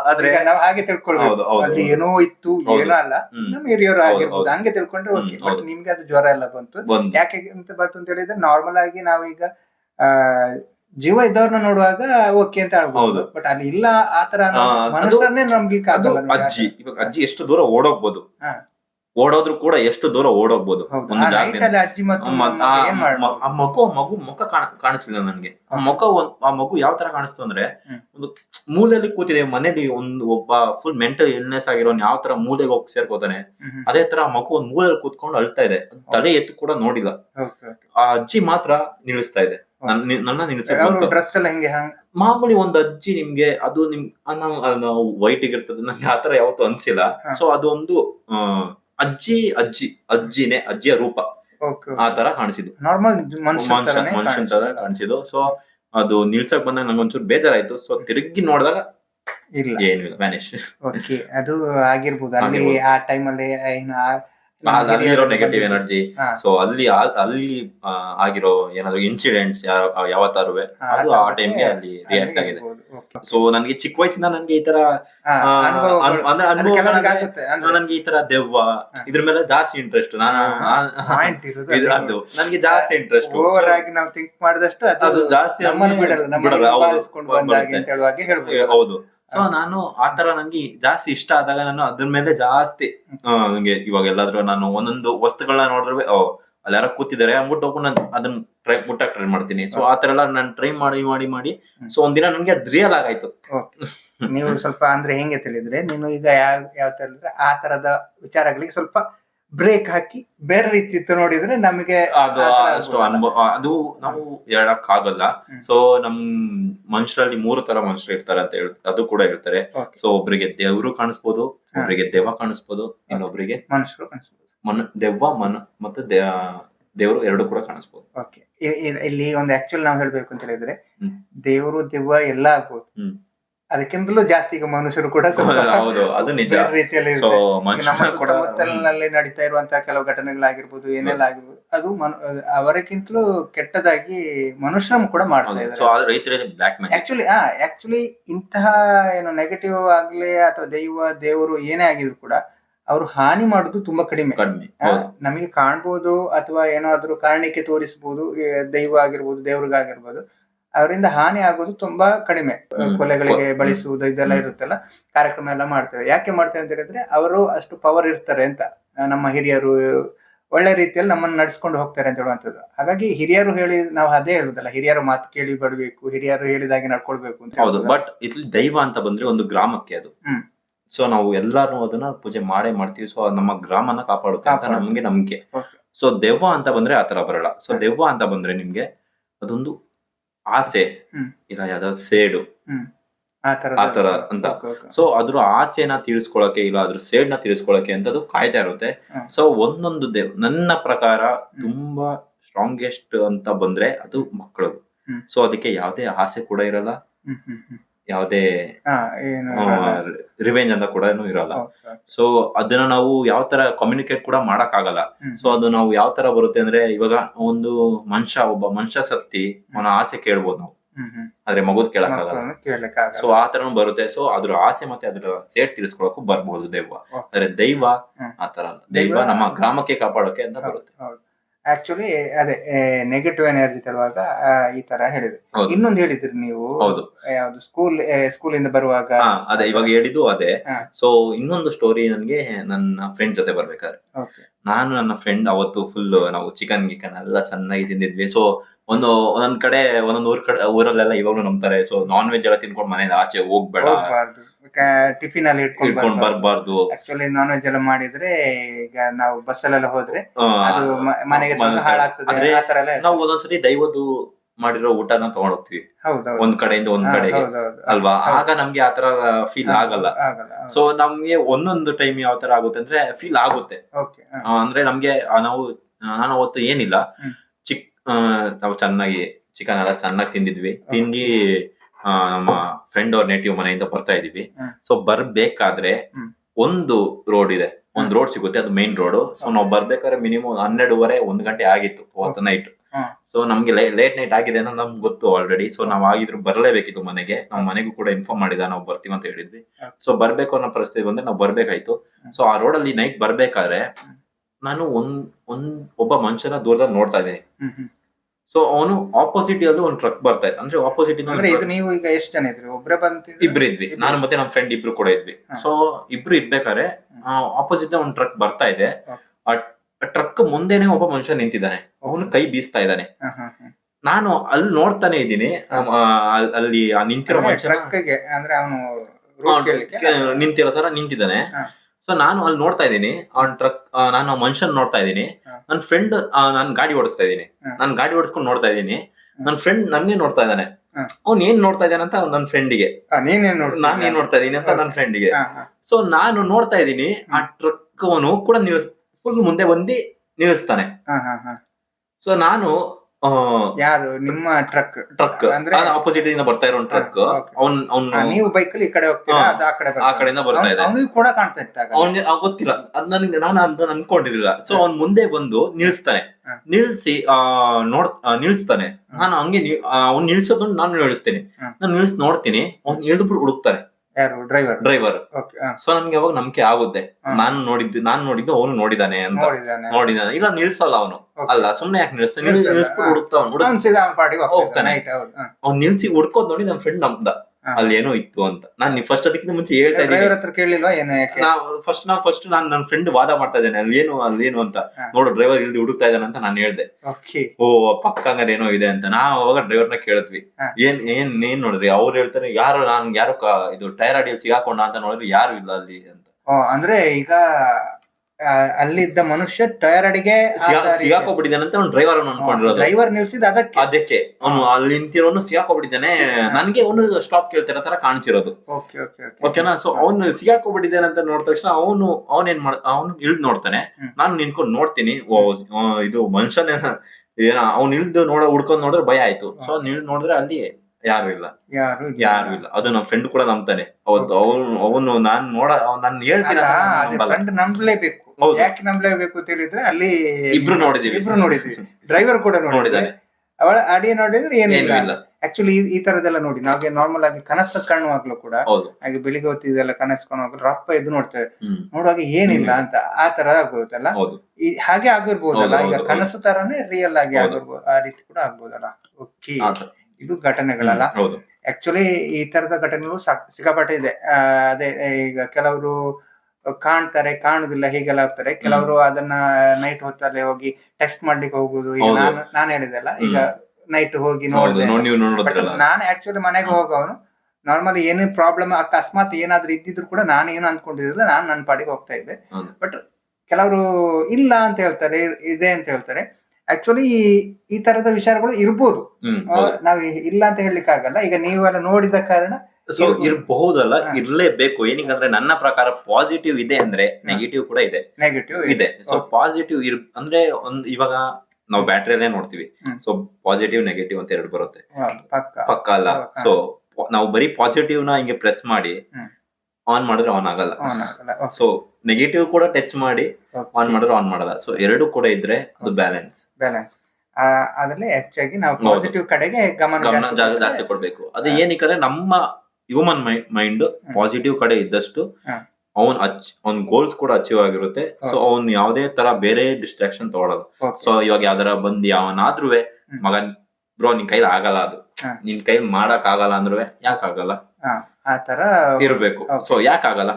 ಆದ್ರೆ ನಾವು ಹಾಗೆ ತಿಳ್ಕೊಳ್ಬೇಕು. ಹೌದು, ಹೌದು, ಅಲ್ಲಿ ಏನೋ ಇತ್ತು ಏನೋ ಅಲ್ಲ. ನಮ್ಮ ಹಿರಿಯವರು ಆಗಿರ್ಬೋದು. ಹಂಗೆ ತಿಳ್ಕೊಂಡ್ರೆ ಓಕೆ ಬಟ್. ನಿಮ್ಗೆ ಅದು ಜ್ವರ ಎಲ್ಲ ಬಂತು. ಯಾಕೆ ಅಂತ ಬಂತು ಅಂತ ಹೇಳಿದ್ರೆ ನಾರ್ಮಲ್ ಆಗಿ ನಾವೀಗ ಆ ಜೀವ ಇದ್ದವ್ರನ್ನ ನೋಡುವಾಗ ಓಕೆ ಅಂತ ಹೇಳ್ಬಹುದು ಬಟ್ ಅಲ್ಲಿ ಇಲ್ಲ ಆತರ ಮನುಷ್ಯರನ್ನೇ ನಂಬ್ಲಿಕ್ಕೆ ಅದು ಅಜ್ಜಿ. ಇವಾಗ ಅಜ್ಜಿ ಎಷ್ಟು ದೂರ ಓಡೋಗ್ಬೋದು. ಹಾ. ಓಡೋದ್ರು ಕೂಡ ಎಷ್ಟು ದೂರ ಓಡೋಗ್ಬೋದು. ಒಂದು ಆ ಮಗು ಮಗು ಮುಖ ಕಾಣ- ಕಾಣಿಸ್ಲಿಲ್ಲ ನನ್ಗೆ. ಆ ಮುಖ ಒಂದ್ ಆ ಮಗು ಯಾವ ತರ ಕಾಣಿಸ್ತು ಅಂದ್ರೆ. ಒಂದು ಮೂಲೆಯಲ್ಲಿ ಕೂತಿದೆ ಮನೇಲಿ ಒಂದು ಒಬ್ಬ ಫುಲ್ ಮೆಂಟಲ್ ಇಲ್ನೆಸ್ ಆಗಿರೋನ್ ಯಾವ ತರ ಮೂಲೆಗೆ ಹೋಗಿ ಸೇರ್ಕೋತಾನೆ. ಅದೇ ತರ ಮಗು ಒಂದ್ ಮೂಲೆಯಲ್ಲಿ ಕೂತ್ಕೊಂಡು ಅಳ್ತಾ ಇದೆ. ತಲೆ ಎತ್ತು ಕೂಡ ನೋಡಿಲ್ಲ. ಆ ಅಜ್ಜಿ ಮಾತ್ರ ನಿಲ್ಲಿಸ್ತಾ ಇದೆ. ನನ್ನ ಹಂಗ್ ಮಾಮೂಲಿ ಒಂದ್ ಅಜ್ಜಿ ನಿಮ್ಗೆ ಅದು ನಿಮ್ ನಾವು ವೈಟ್ ಇರ್ತದೆ. ನಂಗೆ ಆತರ ಯಾವತ್ತೂ ಅನ್ಸಿಲ್ಲ. ಸೊ ಅದೊಂದು ಅಜ್ಜಿ ಅಜ್ಜಿ ಅಜ್ಜಿನೇ ಅಜ್ಜಿಯ ರೂಪ. ಆ ತರ ಕಾಣಿಸಿದ್ದು. ನಾರ್ಮಲ್ ಮನುಷ್ಯ ಮನುಷ್ಯ ಮನುಷ್ಯನ್ ತರ ಕಾಣಿಸಿದ್ದು. ಸೊ ಅದು ನಿಲ್ಸಕ್ ಬಂದಾಗ ನಂಗೆ ಒಂಚೂರು ಬೇಜಾರಾಯ್ತು ಸೊ ತಿರುಗಿ ನೋಡಿದಾಗ ಇಲ್ಲ. ಏನಿಲ್ಲ ಮ್ಯಾನೇಜ್ ವ್ಯಾನಿಶ್ ಓಕೆ ಅದು ಆಗಿರ್ಬೋದು. ಅಲ್ಲಿ. ಆ ಟೈಮಲ್ಲಿ ಆ- ಅಲ್ಲಿರೋ ನೆಗೆಟಿವ್ ಎನರ್ಜಿ. ಸೊ ಅಲ್ಲಿ ಅಲ್ಲಿ ಆಗಿರೋ ಏನಾದ್ರು ಇನ್ಸಿಡೆಂಟ್ಸ್ ಯಾವತ್ತಾರುವೆ ಅದು ಆ ಟೈಮ್ಗೆ ಅಲ್ಲಿ ರಿಯಾಕ್ಟ್ ಆಗಿದೆ. ಸೊ ನನ್ಗೆ ಚಿಕ್ಕ ವಯಸ್ಸಿಂದ ನನ್ಗೆ ಈ ತರ ಅಂದ್ರೆ ಅನುಭವ ನನಗೆ- ಈ ತರ ದೆವ್ವ ಇದ್ರ ಮೇಲೆ ಜಾಸ್ತಿ ಇಂಟ್ರೆಸ್ಟ್ ನಾನು ಅದು. ನನ್ಗೆ ಜಾಸ್ತಿ ಇಂಟ್ರೆಸ್ಟ್ ಓವರ್ ಆಗಿ ನಾವು ಥಿಂಕ್ ಮಾಡಿದಷ್ಟು ಅದು ಜಾಸ್ತಿ ಬಿಡಲ್ಲ, ಹೌದು, ಸೊ ನಾನು ಆತರ ನಂಗೆ ಜಾಸ್ತಿ ಇಷ್ಟ ಆದಾಗ ನಾನು ಅದ್ರ ಮೇಲೆ ಜಾಸ್ತಿ ನಂಗೆ ಇವಾಗ ಎಲ್ಲಾದ್ರೂ ನಾನು ಒಂದೊಂದು ವಸ್ತುಗಳನ್ನ ನೋಡಿದ್ರೆ ಅಲ್ಲಿ ಯಾರ ಕೂತಿದ್ದಾರೆ ಅಂದ್ಬಿಟ್ಟು ಹೋಗ್ಬಿಟ್ಟು ನಾನು ಅದನ್ನ ಟ್ರೈ ಮುಟ್ಟಾಕ್ ಟ್ರೈ ಮಾಡ್ತೀನಿ. ಸೊ ಆತರ ಎಲ್ಲ ನಾನು ಟ್ರೈ ಮಾಡಿ ಮಾಡಿ ಮಾಡಿ. ಸೊ ಒಂದಿನ ನನ್ಗೆ ಅದ್ ರಿಯಲ್ ಆಗಾಯ್ತು. ನೀವು ಸ್ವಲ್ಪ ಅಂದ್ರೆ ಹೆಂಗೆ ತಿಳಿದ್ರೆ ನೀನು ಈಗ ಯಾವ ಯಾವ ತರ ಅಂದ್ರೆ ಆ ತರದ ವಿಚಾರಗಳಿಗೆ ಸ್ವಲ್ಪ ಬ್ರೇಕ್ ಹಾಕಿ ಬೇರೆ ರೀತಿ ಇತ್ತು ನೋಡಿದ್ರೆ ನಮಗೆ ಅದು ಆ ಅಷ್ಟು ಅನುಭವ ಅದು ನಾವು ಹೇಳಕ್ ಆಗಲ್ಲ. ಸೊ ನಮ್ ಮನುಷ್ಯರಲ್ಲಿ ಮೂರು ತರ ಮನುಷ್ಯರು ಇರ್ತಾರೆ ಅಂತ ಹೇಳ ಅದು ಕೂಡ ಹೇಳ್ತಾರೆ. ಸೊ ಒಬ್ರಿಗೆ ದೇವ್ರು ಕಾಣಿಸ್ಬೋದು ಒಬ್ರಿಗೆ ದೆವ್ವ ಕಾಣಿಸ್ಬೋದು ಇನ್ನೊಬ್ರಿಗೆ ಮನುಷ್ಯರು ಕಾಣಿಸ್ಬೋದು ಮನ್ ದೆವ್ವ ಮನ ಮತ್ತೆ ದೇವರು ದೇವ್ರು ಎರಡು ಕೂಡ ಕಾಣಿಸ್ಬೋದು ಓಕೆ ಇಲ್ಲಿ ಒಂದು ಆಕ್ಚುಲ್ ನಾವು ಹೇಳ್ಬೇಕು ಅಂತ ಹೇಳಿದ್ರೆ. ದೇವರು ದೆವ್ವ ಎಲ್ಲ ಆಗ್ಬೋದು ಹ್ಮ್. ಅದಕ್ಕಿಂತಲೂ ಜಾಸ್ತಿ ಈಗ ಮನುಷ್ಯರು ಕೂಡ ಅದು ನಿಜ. ರೀತಿಯಲ್ಲಿ ನಮ್ಮ ಸುತ್ತಮುತ್ತಲಿನಲ್ಲಿ ನಡೀತಾ ಇರುವಂತಹ ಕೆಲವು ಘಟನೆಗಳಾಗಿರ್ಬೋದು ಏನೆಲ್ಲ ಆಗಿರ್ಬೋದು ಅದು ಅವರಿಗಿಂತಲೂ ಕೆಟ್ಟದಾಗಿ ಮನುಷ್ಯರು ಕೂಡ ಮಾಡ್ತಾ ಆಕ್ಚುಲಿ ಹಾ ಆಕ್ಚುಲಿ ಇಂತಹ ಏನು ನೆಗೆಟಿವ್ ಆಗ್ಲಿ ಅಥವಾ ದೈವ ದೇವರು ಏನೇ ಆಗಿದ್ರು ಕೂಡ ಅವರು ಹಾನಿ ಮಾಡುದು ತುಂಬಾ ಕಡಿಮೆ. ಕಡಿಮೆ. ಆ, ನಮಗೆ ಕಾಣ್ಬೋದು ಅಥವಾ ಏನಾದ್ರೂ ಕಾರಣಕ್ಕೆ ತೋರಿಸಬಹುದು ದೈವ ಆಗಿರ್ಬೋದು ದೇವ್ರಿಗಾಗಿರ್ಬೋದು ಅವರಿಂದ ಹಾನಿ ಆಗೋದು ತುಂಬಾ ಕಡಿಮೆ. ಕೊಲೆಗಳಿಗೆ ಬಳಸುವುದು ಇದೆಲ್ಲ. ಇರುತ್ತಲ್ಲ ಕಾರ್ಯಕ್ರಮ ಎಲ್ಲ ಮಾಡ್ತೇವೆ ಯಾಕೆ ಮಾಡ್ತೇವೆ ಅಂತ ಹೇಳಿದ್ರೆ ಅವರು ಅಷ್ಟು ಪವರ್ ಇರ್ತಾರೆ ಅಂತ ನಮ್ಮ ಹಿರಿಯರು ಒಳ್ಳೆ ರೀತಿಯಲ್ಲಿ ನಮ್ಮನ್ನು ನಡೆಸ್ಕೊಂಡು ಹೋಗ್ತಾರೆ ಅಂತ ಹೇಳುವಂಥದ್ದು ಹಾಗಾಗಿ ಹಿರಿಯರು ಹೇಳಿ ನಾವು ಅದೇ ಹೇಳುದಲ್ಲ ಹಿರಿಯರು ಮಾತು ಕೇಳಿ ಬಡಬೇಕು ಹಿರಿಯರು ಹೇಳಿದಾಗೆ ನಡ್ಕೊಳ್ಬೇಕು ಅಂತ ಹೌದು ಬಟ್ ಇಲ್ಲಿ ದೈವ ಅಂತ ಬಂದ್ರೆ ಒಂದು ಗ್ರಾಮಕ್ಕೆ ಅದು. ಸೊ ನಾವು ಎಲ್ಲಾರು ಅದನ್ನ ಪೂಜೆ ಮಾಡೇ ಮಾಡ್ತೀವಿ ಸೊ ನಮ್ಮ ಗ್ರಾಮನ ಕಾಪಾಡುತ್ತೆ ಅಂತ ನಮ್ಗೆ ನಮ್ಗೆ ನಂಬಿಕೆ. ಸೊ ದೆವ್ವ ಅಂತ ಬಂದ್ರೆ ಆತರ ಬರಲ್ಲ ಸೊ. ದೆವ್ವ ಅಂತ ಬಂದ್ರೆ ನಿಮ್ಗೆ ಅದೊಂದು ಆಸೆ. ಇಲ್ಲ ಯಾವ್ದಾದ್ರು ಸೇಡು ತರ ಅಂತ. ಸೊ ಅದ್ರ ಆಸೆನ ತೀರಿಸ್ಕೊಳಕ್ಕೆ ಇಲ್ಲ ಅದ್ರ ಸೇಡ್ನ ತೀರಿಸ್ಕೊಳಕ್ಕೆ ಅಂತ ಅದು ಕಾಯ್ತಾ ಇರುತ್ತೆ. ಸೊ ಒಂದೊಂದು ದೇವ್ ನನ್ನ ಪ್ರಕಾರ ತುಂಬಾ ಸ್ಟ್ರಾಂಗೆಸ್ಟ್ ಅಂತ ಬಂದ್ರೆ ಅದು ಮಕ್ಕಳು. ಸೊ ಅದಕ್ಕೆ ಯಾವ್ದೇ ಆಸೆ ಕೂಡ ಇರಲ್ಲ. ಯಾವ್ದೇ ರಿವೆಂಜ್ ಅಂತ ಕೂಡ ಇರಲ್ಲ. ಸೊ ಅದನ್ನ ನಾವು ಯಾವ ತರ ಕಮ್ಯುನಿಕೇಟ್ ಕೂಡ ಮಾಡಕ್ ಆಗಲ್ಲ. ಸೊ ಅದು ನಾವು ಯಾವ ತರ ಬರುತ್ತೆ ಅಂದ್ರೆ ಇವಾಗ ಒಂದು ಮನುಷ್ಯ ಒಬ್ಬ ಮನುಷ್ಯ ಸತ್ತಿ ಅವನ ಆಸೆ ಕೇಳ್ಬೋದು ನಾವು. ಆದ್ರೆ ಮಗುದ್ ಕೇಳಕ್ ಆಗಲ್ಲ. ಸೊ ಆ ತರ ಬರುತ್ತೆ. ಸೊ ಅದ್ರ ಆಸೆ ಮತ್ತೆ ಅದ್ರ ಸೇಟ್ ತಿಳಿಸ್ಕೊಳಕ್ಕೂ ಬರ್ಬಹುದು ದೈವ. ಆದ್ರೆ ದೈವ ಆತರ ಆ ತರ ದೈವ ದೈವ- ನಮ್ಮ ಗ್ರಾಮಕ್ಕೆ ಕಾಪಾಡೋಕೆ ಅಂತ ಬರುತ್ತೆ. ಆಕ್ಚುಲಿ ಅದೇ ನೆಗೆಟಿವ್ ಎನರ್ಜಿ ತರುವಾಗ ಈ ತರ ಹೇಳಿದ್ರು ಇನ್ನೊಂದು ಹೇಳಿದ್ರಿ ನೀವು. ಹೌದು. ಯಾವ್ದು ಸ್ಕೂಲ್ ಸ್ಕೂಲ್ ಇಂದ ಬರುವಾಗ. ಅದೇ ಇವಾಗ ಹೇಳಿದ್ದು ಅದೇ. ಸೊ ಇನ್ನೊಂದು ಸ್ಟೋರಿ ನನ್ಗೆ ನನ್ನ ಫ್ರೆಂಡ್ ಜೊತೆ ಬರ್ಬೇಕಾದ್ರೆ. ನಾನು ನನ್ನ ಫ್ರೆಂಡ್ ಅವತ್ತು ಫುಲ್ ನಾವು ಚಿಕನ್ ಗಿಕನ್ ಎಲ್ಲ ಚೆನ್ನಾಗಿ ತಿಂದಿದ್ವಿ. ಸೊ ಒಂದು ಒಂದೊಂದ್ ಕಡೆ ಒಂದೊಂದ್ ಊರ್ ಕಡೆ ಊರಲ್ಲೆಲ್ಲ ಇವಾಗ್ಲೂ ನಂಬ್ತಾರೆ. ಸೊ ನಾನ್ ವೆಜ್ ಎಲ್ಲ ತಿನ್ಕೊಂಡ್ ಮನೆಯಿಂದ ಆಚೆ ಹೋಗ್ಬೇಡ. ಹೋಗ್ಬಾರ್ದು. ಟಿಫಿನ್ ಅಲ್ಲಿ ಇಟ್ಕೊಂಡ್ ಇಟ್ಕೊಂಡು ಬರ್ಬಾರ್ದು. ಆಕ್ಚುಲಿ ನಾನ್ ವೆಜ್ ಎಲ್ಲ ಮಾಡಿದ್ರೆ ಈಗ ನಾವು ಬಸ್ ಅಲ್ಲೆಲ್ಲ ಹೋದ್ರೆ ಅದು ಮ- ಮನೆಗೆ ತಂದು ಮನೆ- ಹಾಳಾಗ್ತದೆ ಎಲ್ಲ ನಾವು ಒಂದೊಂದ್ಸತಿ ದೈವದ್ದು ಮಾಡಿರೋ ಊಟನ ತಗೊಂಡ್ ಹೋಗ್ತೀವಿ ಹೌದೌದು. ಒಂದ್ ಕಡೆಯಿಂದ ಒಂದ್ ಕಡೆಗೆ. ಅಲ್ವಾ? ಆಗ ನಮ್ಗೆ ಆತರ ಫೀಲ್ ಆಗಲ್ಲ. ಆಗಲ್ಲ ಸೊ ನಮ್ಗೆ ಒಂದೊಂದು ಟೈಮ್ ಯಾವ ತರ ಆಗುತ್ತೆ ಅಂದ್ರೆ ಫೀಲ್ ಆಗುತ್ತೆ. ಓಕೆ ಆ, ಅಂದ್ರೆ ನಮ್ಗೆ ಆ, ನಾವು ಆ, ನಾನು ಅವತ್ತು ಏನಿಲ್ಲ. ಹ್ಮ್. ನಾವು ಚೆನ್ನಾಗಿ ಚಿಕನ್ ಎಲ್ಲ ಚೆನ್ನಾಗಿ ತಿಂದಿದ್ವಿ. ತಿಂದಿ ಆ, ನಮ್ಮ ಫ್ರೆಂಡ್ ಅವ್ರ ನೇಟಿವ್ ಮನೆಯಿಂದ ಬರ್ತಾ ಇದೀವಿ. ಸೊ ಬರ್ಬೇಕಾದ್ರೆ ಒಂದು ರೋಡ್ ಇದೆ. ಒಂದ್ ರೋಡ್ ಸಿಗುತ್ತೆ ಅದು ಮೇನ್ ರೋಡ್ ಸೊ ನಾವು ಬರ್ಬೇಕಾದ್ರೆ ಮಿನಿಮಮ್ ಹನ್ನೆರಡುವರೆ ಒಂದ್ ಗಂಟೆ ಆಗಿತ್ತು ಅವತ್ತು ನೈಟ್. ಸೊ ನಮ್ಗೆ ಲೇಟ್ ನೈಟ್ ಆಗಿದೆ ಅಂತ ನಮ್ಗೆ ಗೊತ್ತು ಆಲ್ರೆಡಿ ಸೊ ನಾವ್ ಆಗಿದ್ರು ಬರ್ಲೇಬೇಕಿತ್ತು ಮನೆಗೆ. ನಾವು ಮನೆಗೂ ಕೂಡ ಇನ್ಫಾರ್ಮ್ ಮಾಡಿದ ನಾವು ಬರ್ತೀವಿ ಅಂತ ಹೇಳಿದ್ವಿ. ಸೊ ಬರ್ಬೇಕು ಅನ್ನೋ ಪರಿಸ್ಥಿತಿ ಬಂದ್ರೆ ನಾವು ಬರ್ಬೇಕಾಯ್ತು. ಸೊ ಆ ರೋಡ್ ಅಲ್ಲಿ ನೈಟ್ ಬರ್ಬೇಕಾದ್ರೆ. ನಾನು ಒಂದ್ ಒಂದ್ ಒಬ್ಬ ಮನುಷ್ಯನ ದೂರದಲ್ಲಿ ನೋಡ್ತಾ ಇದ್ದೀನಿ. ಸೊ ಅವನು ಆಪೋಸಿಟ್ ಅಲ್ಲಿ ಒಂದು ಟ್ರಕ್ ಬರ್ತಾ ಇದೆ. ಅಂದ್ರೆ ಆಪೋಸಿಟ್ ಇದು ನೀವು ಈಗ ಎಷ್ಟು ಜನ ಇದ್ರಿ? ಒಬ್ರೇ ಬಂತ ಇಬ್ರು ಇದ್ವಿ. ನಾನು ಮತ್ತೆ ನಮ್ಮ ಫ್ರೆಂಡ್ ಇಬ್ರು ಕೂಡ ಇದ್ವಿ. ಸೊ ಇಬ್ರು ಇರ್ಬೇಕಾದ್ರೆ ಆಪೋಸಿಟ್ ಒಂದ್ ಟ್ರಕ್ ಬರ್ತಾ ಇದೆ. ಆ ಟ್ರಕ್ ಮುಂದೆನೆ ಒಬ್ಬ ಮನುಷ್ಯ ನಿಂತಿದ್ದಾನೆ. ಅವನು ಕೈ ಬೀಸ್ತಾ ಇದ್ದಾನೆ. ನಾನು ಅಲ್ಲಿ ನೋಡ್ತಾನೆ ಇದ್ದೀನಿ. ಅಲ್ಲಿ ನಿಂತಿರೋ ಮನುಷ್ಯ ನಿಂತಿರೋ ತರ ನಿಂತಿದ್ದಾನೆ. ಸೊ ನಾನು ಅಲ್ಲಿ ನೋಡ್ತಾ ಇದ್ದೀನಿ. ಅವ್ನ್ ಟ್ರಕ್ ನಾನು ಮನುಷ್ಯನ್ ನೋಡ್ತಾ ಇದ್ದೀನಿ. ನನ್ನ ಫ್ರೆಂಡ್ ನಾನು ಗಾಡಿ ಓಡಿಸ್ತಾ ಇದ್ದೀನಿ. ನಾನು ಗಾಡಿ ಓಡಿಸ್ಕೊಂಡು ನೋಡ್ತಾ ಇದ್ದೀನಿ. ನನ್ನ ಫ್ರೆಂಡ್ ನನ್ನೇ ನೋಡ್ತಾ ಇದ್ದಾನೆ. ಅವ್ನ್ ಏನ್ ನೋಡ್ತಾ ಇದ್ದಾನೆ ಅಂತ ನನ್ನ ಫ್ರೆಂಡಿಗೆ ನಾನು ಏನ್ ನೋಡ್ತಾ ಇದ್ದೀನಿ ಅಂತ ನನ್ನ ಫ್ರೆಂಡಿಗೆ. ಸೊ ನಾನು ನೋಡ್ತಾ ಇದ್ದೀನಿ ಆ ಟ್ರಕ್ ಅವನು ಕೂಡ ನಿಲ್ಸ್ ಫುಲ್ ಮುಂದೆ ಬಂದು ನಿಲ್ಲಿಸ್ತಾನೆ. ಸೊ ನಾನು ಯಾರು? ನಿಮ್ಮ ಟ್ರಕ್ ಟ್ರಕ್ ಅಂದ್ರೆ ಆಪೋಸಿಟ್ ಇಂದ ಬರ್ತಾ ಇರೋ ಟ್ರಕ್. ಅವ್ನ್ ಅವ್ನ್ ನೀವು ಬೈಕ್ ಅಲ್ಲಿ ಈ ಕಡೆ ಹೋಗ್ತೀರಾ? ಅದು ಆ ಕಡೆ ಆ ಕಡೆಯಿಂದ ಬರ್ತಾ ಇದೆ. ಅವನಿಗೆ ಕೂಡ ಕಾಣ್ತಾ ಇತ್ತಾಗ ಅವ್ನಿಗೆ ಗೊತ್ತಿಲ್ಲ. ಅದ್ ನನ್ಗೆ ನಾನು ಅಂತ ಅನ್ಕೊಂಡಿರ್ಲಿಲ್ಲ. ಸೊ ಅವ್ನ್ ಮುಂದೆ ಬಂದು ನಿಲ್ಸ್ತಾನೆ. ನಿಲ್ಸಿ ಆ ನೋಡ್ ನಿಲ್ಸ್ತಾನೆ. ನಾನು ಹಂಗೆ ಅವ್ನ್ ನಿಲ್ಸೋದು ನಾನು ನಿಲ್ಲಿಸ್ತೀನಿ. ಹ. ನಾನು ನಿಲ್ಸ್ ನೋಡ್ತೀನಿ. ಅವ್ನ್ ಇಳಿದ್ಬಿಟ್ಟು ಹುಡುಕ್ತಾನೆ. ಯಾರು? ಡ್ರೈವರ್ ಡ್ರೈವರ್ ಸೊ ನಮ್ಗೆ ಅವಾಗ ನಂಬಿಕೆ ಆಗುತ್ತೆ. ನಾನು ನೋಡಿದ್ದು ನಾನು ನೋಡಿದ್ದು ಅವನು ನೋಡಿದಾನೆ ಅಂತ. ನೋಡಿದಾನೆ. ಇಲ್ಲ ನಿಲ್ಸಲ್ಲ ಅವನು. ಅಲ್ಲ ಸುಮ್ನೆ ಯಾಕೆ ನಿಲ್ಸ್ತಾನೆ ನಿಲ್ಸ್ಬಿಟ್ಟು. ಹುಡುಕ್ತಾವ ಹೋಗ್ತಾನೆ. ಅವ್ನ್ ನಿಲ್ಸಿ ಹುಡ್ಕೋದ್ ನೋಡಿ ನಮ್ ಫ್ರೆಂಡ್ ನಂಬ್ದ. ಅಲ್ಲಿ ಏನೋ ಇತ್ತು ಅಂತ. ನಾನ್ ಫಸ್ಟ್ ಅದಕ್ಕಿಂತ ಮುಂಚೆ ಹೇಳ್ತಾ ಇದ್ದೀನಿ. ಕೇಳಿಲ್ವಾ ಫಸ್ಟ್ ನಾ ಫಸ್ಟ್ ನಾನ್ ನನ್ನ ಫ್ರೆಂಡ್ ವಾದ ಮಾಡ್ತಾ ಇದ್ದೇನೆ. ಅಲ್ಲಿ ಏನು ಅಲ್ಲಿ ಏನು ಅಂತ. ನೋಡು ಡ್ರೈವರ್ ಇಲ್ದಿ ಹುಡುಕ್ತಾ ಇದ್ದಾನೆ ಅಂತ ನಾನು ಹೇಳ್ದೆ. ಓ ಪಕ್ಕ ಏನೋ ಇದೆ ಅಂತ. ನಾವು ಅವಾಗ ಡ್ರೈವರ್ನ ಕೇಳಿದ್ವಿ. ಏನ್ ಏನ್ ಏನ್ ನೋಡಿದ್ರಿ? ಅವ್ರು ಹೇಳ್ತಾರೆ ಯಾರು ನಾನ್ ಯಾರು ಇದು ಟೈರ್ ಅಡಿಯಲ್ಲಿ ಸಿಗಾಕೊಂಡ ಅಂತ ನೋಡಿದ್ರೆ ಯಾರು ಇಲ್ಲ ಅಲ್ಲಿ ಅಂತ. ಅಂದ್ರೆ ಈಗ ಅಲ್ಲಿದ್ದ ಮನುಷ್ಯ ಟಯರ್ಡ್ಗೆ ಅಡಿಗೆ ಸಿಗಾ- ಸಿಗಾಕೊಂಡ್ಬಿಟ್ಟಿದ್ದಾನೆ ಅಂತ ಅವ್ನು ಡ್ರೈವರ್ ಅನ್ಕೊಂಡಿರೋದು. ಡ್ರೈವರ್ ನಿಲ್ಸಿದ ಅದಕ್ಕೆ. ಅದಕ್ಕೆ. ಅವನು ಅಲ್ಲಿ ನಿಂತಿರೋನು ಸಿಗಾಕೋಬಿಟ್ಟಿದ್ದಾನೆ ನನ್ಗೆ ಅವನು ಸ್ಟಾಪ್ ಕೇಳ್ತಿರೋ ತರ ಕಾಣಿಸಿರೋದು. ಓಕೆ ಓಕೆ ಓಕೆ ಓಕೆನಾ ಸೊ ಅವ್ನು ಸಿಗಾಕೋಬಿಟ್ಟಿದ್ದಾನೆ ಅಂತ ನೋಡಿದ ತಕ್ಷಣ ಅವನು ಏನ್ ಮಾಡ ಅವನು ಇಳ್ದ್ ನೋಡ್ತಾನೆ. ನಾನು ನಿಂತ್ಕೊಂಡು ನೋಡ್ತೀನಿ. ಇದು ಮನುಷ್ಯನ ಏನ ಅವ್ನು ಇಳ್ದು ನೋಡ ಹುಡ್ಕೊಂಡ್ ನೋಡಿದ್ರೆ ಭಯ ಆಯ್ತು. ಸೊ ಇಳ್ದು ನೋಡಿದ್ರೆ ಅಲ್ಲಿ ಯಾರು ಇಲ್ಲ. ಯಾರು. ಯಾರು ಇಲ್ಲ. ಅದು ನಮ್ಮ ಫ್ರೆಂಡ್ ಕೂಡ ನಂಬ್ತಾನೆ. ಅವತ್ತು ಅವನು ಅವನು ನಾನ್ ನೋಡ ನಾನು ಹೇಳ್ತೀನಿ ನಂಬಲೇಬೇಕು. ಯಾಕೆ ನಂಬಲೇಬೇಕು ಅಂತ ಹೇಳಿದ್ರೆ ಅಲ್ಲಿ ಇಬ್ರು ನೋಡಿದೀವಿ. ಇಬ್ರು ನೋಡಿದೀವಿ. ಡ್ರೈವರ್ ಕೂಡ ನೋಡಿದ್ದಾರೆ ಅವಳ ಅಡಿ ನೋಡಿದ್ರೆ ಏನೇನು ಇಲ್ಲ. ಆಕ್ಚುಲಿ ಈ ತರದೆಲ್ಲ ನೋಡಿ. ನಾವೇ ನಾರ್ಮಲ್ ಆಗಿ ಕನಸು ಕಾಣುವಾಗ್ಲೂ ಕೂಡ ಹಾಗೆ ಬೆಳಿಗ್ಗೆ ಹೊತ್ತು ಇದೆಲ್ಲ ಕನಸು ಕಾಣುವಾಗ ರಪ್ಪ ಎದ್ದು ನೋಡ್ತೇವೆ. ನೋಡುವಾಗ ಏನಿಲ್ಲ ಅಂತ ಆ ತರ ಆಗೋದಲ್ಲ. ಹಾಗೆ ಆಗಿರ್ಬೋದಲ್ಲ. ಈಗ ಕನಸು ತರಾನೇ ರಿಯಲ್ ಆಗಿ. ಆಗಿರ್ಬೋದು ಆ ರೀತಿ ಕೂಡ ಆಗ್ಬೋದಲ್ಲ. ಓಕೆ. ಇದು ಘಟನೆಗಳಲ್ಲ. ಹೌದು. ಆಕ್ಚುಲಿ ಈ ತರದ ಘಟನೆಗಳು ಸಾಕ್- ಸಿಕ್ಕಾಪಟ್ಟೆ ಇದೆ ಅದೇ ಈಗ ಕೆಲವರು ಕಾಣ್ತಾರೆ ಕಾಣುದಿಲ್ಲ ಹೀಗೆಲ್ಲ ಆಗ್ತಾರೆ. ಕೆಲವರು ಅದನ್ನ ನೈಟ್ ಹೊತ್ತಲ್ಲಿ ಹೋಗಿ ಟೆಸ್ಟ್ ಮಾಡ್ಲಿಕ್ಕೆ ಹೋಗುದು ಈಗ. ನಾನು ನಾನು ಹೇಳಿದೆಲ್ಲ ಈಗ ನೈಟ್ ಹೋಗಿ ನೋಡಿದೆ. ನಾನು ಆಕ್ಚುಲಿ ಮನೆಗೆ ಹೋಗೋನು ನಾರ್ಮಲಿ ಏನು ಪ್ರಾಬ್ಲಮ್ ಅಕಸ್ಮಾತ್ ಏನಾದ್ರೂ ಇದ್ದಿದ್ರು ಕೂಡ ನಾನು ಏನು ಅನ್ಕೊಂಡಿರಲಿಲ್ಲ ನಾನು ನನ್ನ ಪಾಡಿಗೆ ಹೋಗ್ತಾ ಇದ್ದೆ. ಬಟ್ ಕೆಲವರು ಇಲ್ಲ ಅಂತ ಹೇಳ್ತಾರೆ ಇದೆ ಅಂತ ಹೇಳ್ತಾರೆ. ಆಕ್ಚುಲಿ ಈ ತರದ ವಿಚಾರಗಳು ಇರ್ಬೋದು. ನಾವು ಇಲ್ಲ ಅಂತ ಹೇಳಲಿಕ್ಕೆ ಆಗಲ್ಲ ಈಗ ನೀವೆಲ್ಲ ನೋಡಿದ ಕಾರಣ ಸೊ. ಇರಬಹುದಲ್ಲ. ಇರ್ಲೇಬೇಕು. ಏನಕ್ಕಂದ್ರೆ ನನ್ನ ಪ್ರಕಾರ ಪಾಸಿಟಿವ್ ಇದೆ ಅಂದ್ರೆ ನೆಗೆಟಿವ್ ಕೂಡ ಇದೆ. ನೆಗೆಟಿವ್ ಇದೆ. ಸೊ ಪಾಸಿಟಿವ್ ಇರ್ ಅಂದ್ರೆ ಒಂದ್ ಇವಾಗ ನಾವು ಬ್ಯಾಟ್ರಿಯಲ್ಲೇ ನೋಡ್ತೀವಿ. ಸೊ ಪಾಸಿಟಿವ್ ನೆಗೆಟಿವ್ ಅಂತ ಎರಡು ಬರುತ್ತೆ. ಪಕ್ಕ. ಅಲ್ಲ. ಸೊ ನಾವು ಬರೀ ಪಾಸಿಟಿವ್ನ ಹಿಂಗೆ ಪ್ರೆಸ್ ಮಾಡಿ. ಆನ್ ಮಾಡಿದ್ರೆ ಆನ್ ಆಗಲ್ಲ. ಸೊ ನೆಗೆಟಿವ್ ಕೂಡ ಟಚ್ ಮಾಡಿ ಆನ್ ಮಾಡಿದ್ರೆ ಆನ್ ಮಾಡಲ್ಲ. ಸೊ ಎರಡು ಕೂಡ ಇದ್ರೆ ಅದು ಬ್ಯಾಲೆನ್ಸ್ ಬ್ಯಾಲೆನ್ಸ್ ಅದರಲ್ಲಿ ಹೆಚ್ಚಾಗಿ ನಾವು ಪಾಸಿಟಿವ್ ಕಡೆಗೆ ಗಮನ ಗಮನ ಜಾಸ್ತಿ ಕೊಡ್ಬೇಕು. ಅದು ಏನಕ್ಕೆ ನಮ್ಮ ಹ್ಯೂಮನ್ ಮೈಂಡ್ ಪಾಸಿಟಿವ್ ಕಡೆ ಇದ್ದಷ್ಟು ಅವ್ನ್ ಅವನ್ ಅಚ್ ಅವ್ನ್ ಗೋಲ್ಸ್ ಕೂಡ ಅಚೀವ್ ಆಗಿರುತ್ತೆ. ಸೊ ಅವ್ನ್ ಯಾವ್ದೇ ತರ ಬೇರೆ ಡಿಸ್ಟ್ರಾಕ್ಷನ್ ತಗೊಳಲ್ಲ. ಸೊ ಇವಾಗ ಯಾವ್ದಾರ ಬಂದ್ ಯಾವನಾದ್ರೂ ಮಗನ್ ಮಗ ಬ್ರೋ ನಿನ್ ಕೈಲಿ ಆಗಲ್ಲ ಅದು. ನಿನ್ ಕೈಲಿ ಮಾಡಕ್ ಆಗಲ್ಲ ಅಂದ್ರೆ ಯಾಕಾಗಲ್ಲ ಆ ತರ ಇರಬೇಕು. ಸೊ ಯಾಕೆ ಆಗಲ್ಲ.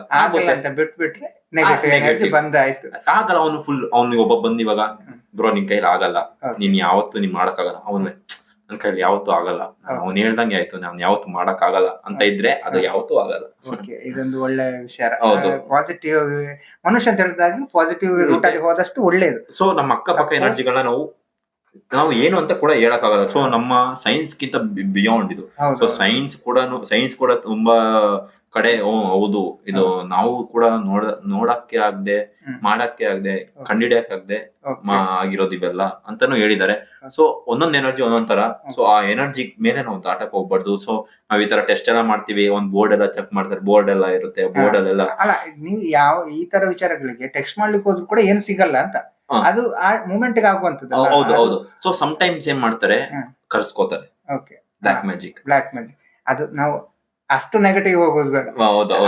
ಅಂತ ಬಿಟ್ಬಿಟ್ರೆ ನೆಗೆಟಿವ್ ಎನರ್ಜಿ. ಬಂದಾಯ್ತು. ಆಗಲ್ಲ ಅವನು ಫುಲ್ ಅವನು ಒಬ್ಬ ಬಂದ್ ಇವಾಗ ಬ್ರೋ ನಿನ್ ಕೈಲಿ ಆಗಲ್ಲ. ನೀನ್ ಯಾವತ್ತು ನೀನ್ ಮಾಡಕ್ ಆಗಲ್ಲ ಅವನು ನನ್ ಕೈಲಿ ಯಾವತ್ತೂ ಆಗಲ್ಲ. ಅವ್ನ್ ಹೇಳ್ದಂಗೆ ಆಯ್ತು. ನಾನು ಯಾವತ್ತು ಮಾಡಕ್ ಆಗಲ್ಲ ಅಂತ ಇದ್ರೆ ಅದು. ಯಾವತ್ತೂ ಆಗಲ್ಲ. ಇದೊಂದು ಒಳ್ಳೆ ವಿಚಾರ. ಹೌದು. ಪಾಸಿಟಿವ್ ಮನುಷ್ಯ ಅಂತ ಹೇಳಿದಾಗ ಪಾಸಿಟಿವ್ ರೂಟ್ ಅಲ್ಲಿ ಹೋದಷ್ಟು ಒಳ್ಳೇದು. ಸೊ ನಮ್ಮ ಅಕ್ಕಪಕ್ಕ ಎನರ್ಜಿಗಳನ್ನ ನಾವು ನಾವು ಏನು ಅಂತ ಕೂಡ ಹೇಳಕ್ಕಾಗಲ್ಲ. ಸೊ ನಮ್ಮ ಸೈನ್ಸ್ ಗಿಂತ ಬಿಯಾಂಡ್ ಇದು. ಸೊ ಸೈನ್ಸ್ ಕೂಡ ಸೈನ್ಸ್ ಕೂಡ ತುಂಬಾ ಕಡೆ ಓ ಹೌದು. ಇದು ನಾವು ಕೂಡ ನೋಡ ನೋಡಕ್ಕೆ ಆಗದೆ. ಮಾಡಕ್ಕೆ ಆಗದೆ ಕಂಡಿಡಿಯಕ್ ಆಗದೆ. ಆಗಿರೋದು ಇವೆಲ್ಲ ಅಂತಾನು ಹೇಳಿದ್ದಾರೆ. ಸೊ ಒಂದೊಂದ್ ಎನರ್ಜಿ ಒಂದೊಂದ್ ತರ. ಸೊ ಆ ಎನರ್ಜಿ ಮೇಲೆ ನಾವು ದಾಟಕ್ ಹೋಗ್ಬಾರ್ದು. ಸೊ ನಾವ್ ಈ ತರ ಟೆಸ್ಟ್ ಎಲ್ಲ ಮಾಡ್ತೀವಿ. ಒಂದ್ ಬೋರ್ಡ್ ಎಲ್ಲ ಚೆಕ್ ಮಾಡ್ತಾರೆ. ಬೋರ್ಡ್ ಎಲ್ಲ ಇರುತ್ತೆ. ಬೋರ್ಡ್ ಅಲ್ಲೆಲ್ಲ ಅಲ್ಲ ನೀವು ಯಾವ ಈ ತರ ವಿಚಾರಗಳಿಗೆ ಟೆಕ್ಸ್ಟ್ ಮಾಡ್ಲಿಕ್ಕೆ ಹೋದ್ರು ಕೂಡ ಏನು ಸಿಗಲ್ಲ ಅಂತ. ಅದು ಆ ಮೂಮೆಂಟ್ ಆಗುವಂತದ್ದು ಹೌದು ಹೌದು. ಸೊ ಸಮ್ ಟೈಮ್ಸ್ ಏನ್ ಮಾಡ್ತಾರೆ. ಕರ್ಸ್ಕೋತಾರೆ. Okay black magic black magic ಅದು ನಾವು ಅಷ್ಟು ನೆಗೆಟಿವ್ ಹೋಗೋದು ಬೇಡ.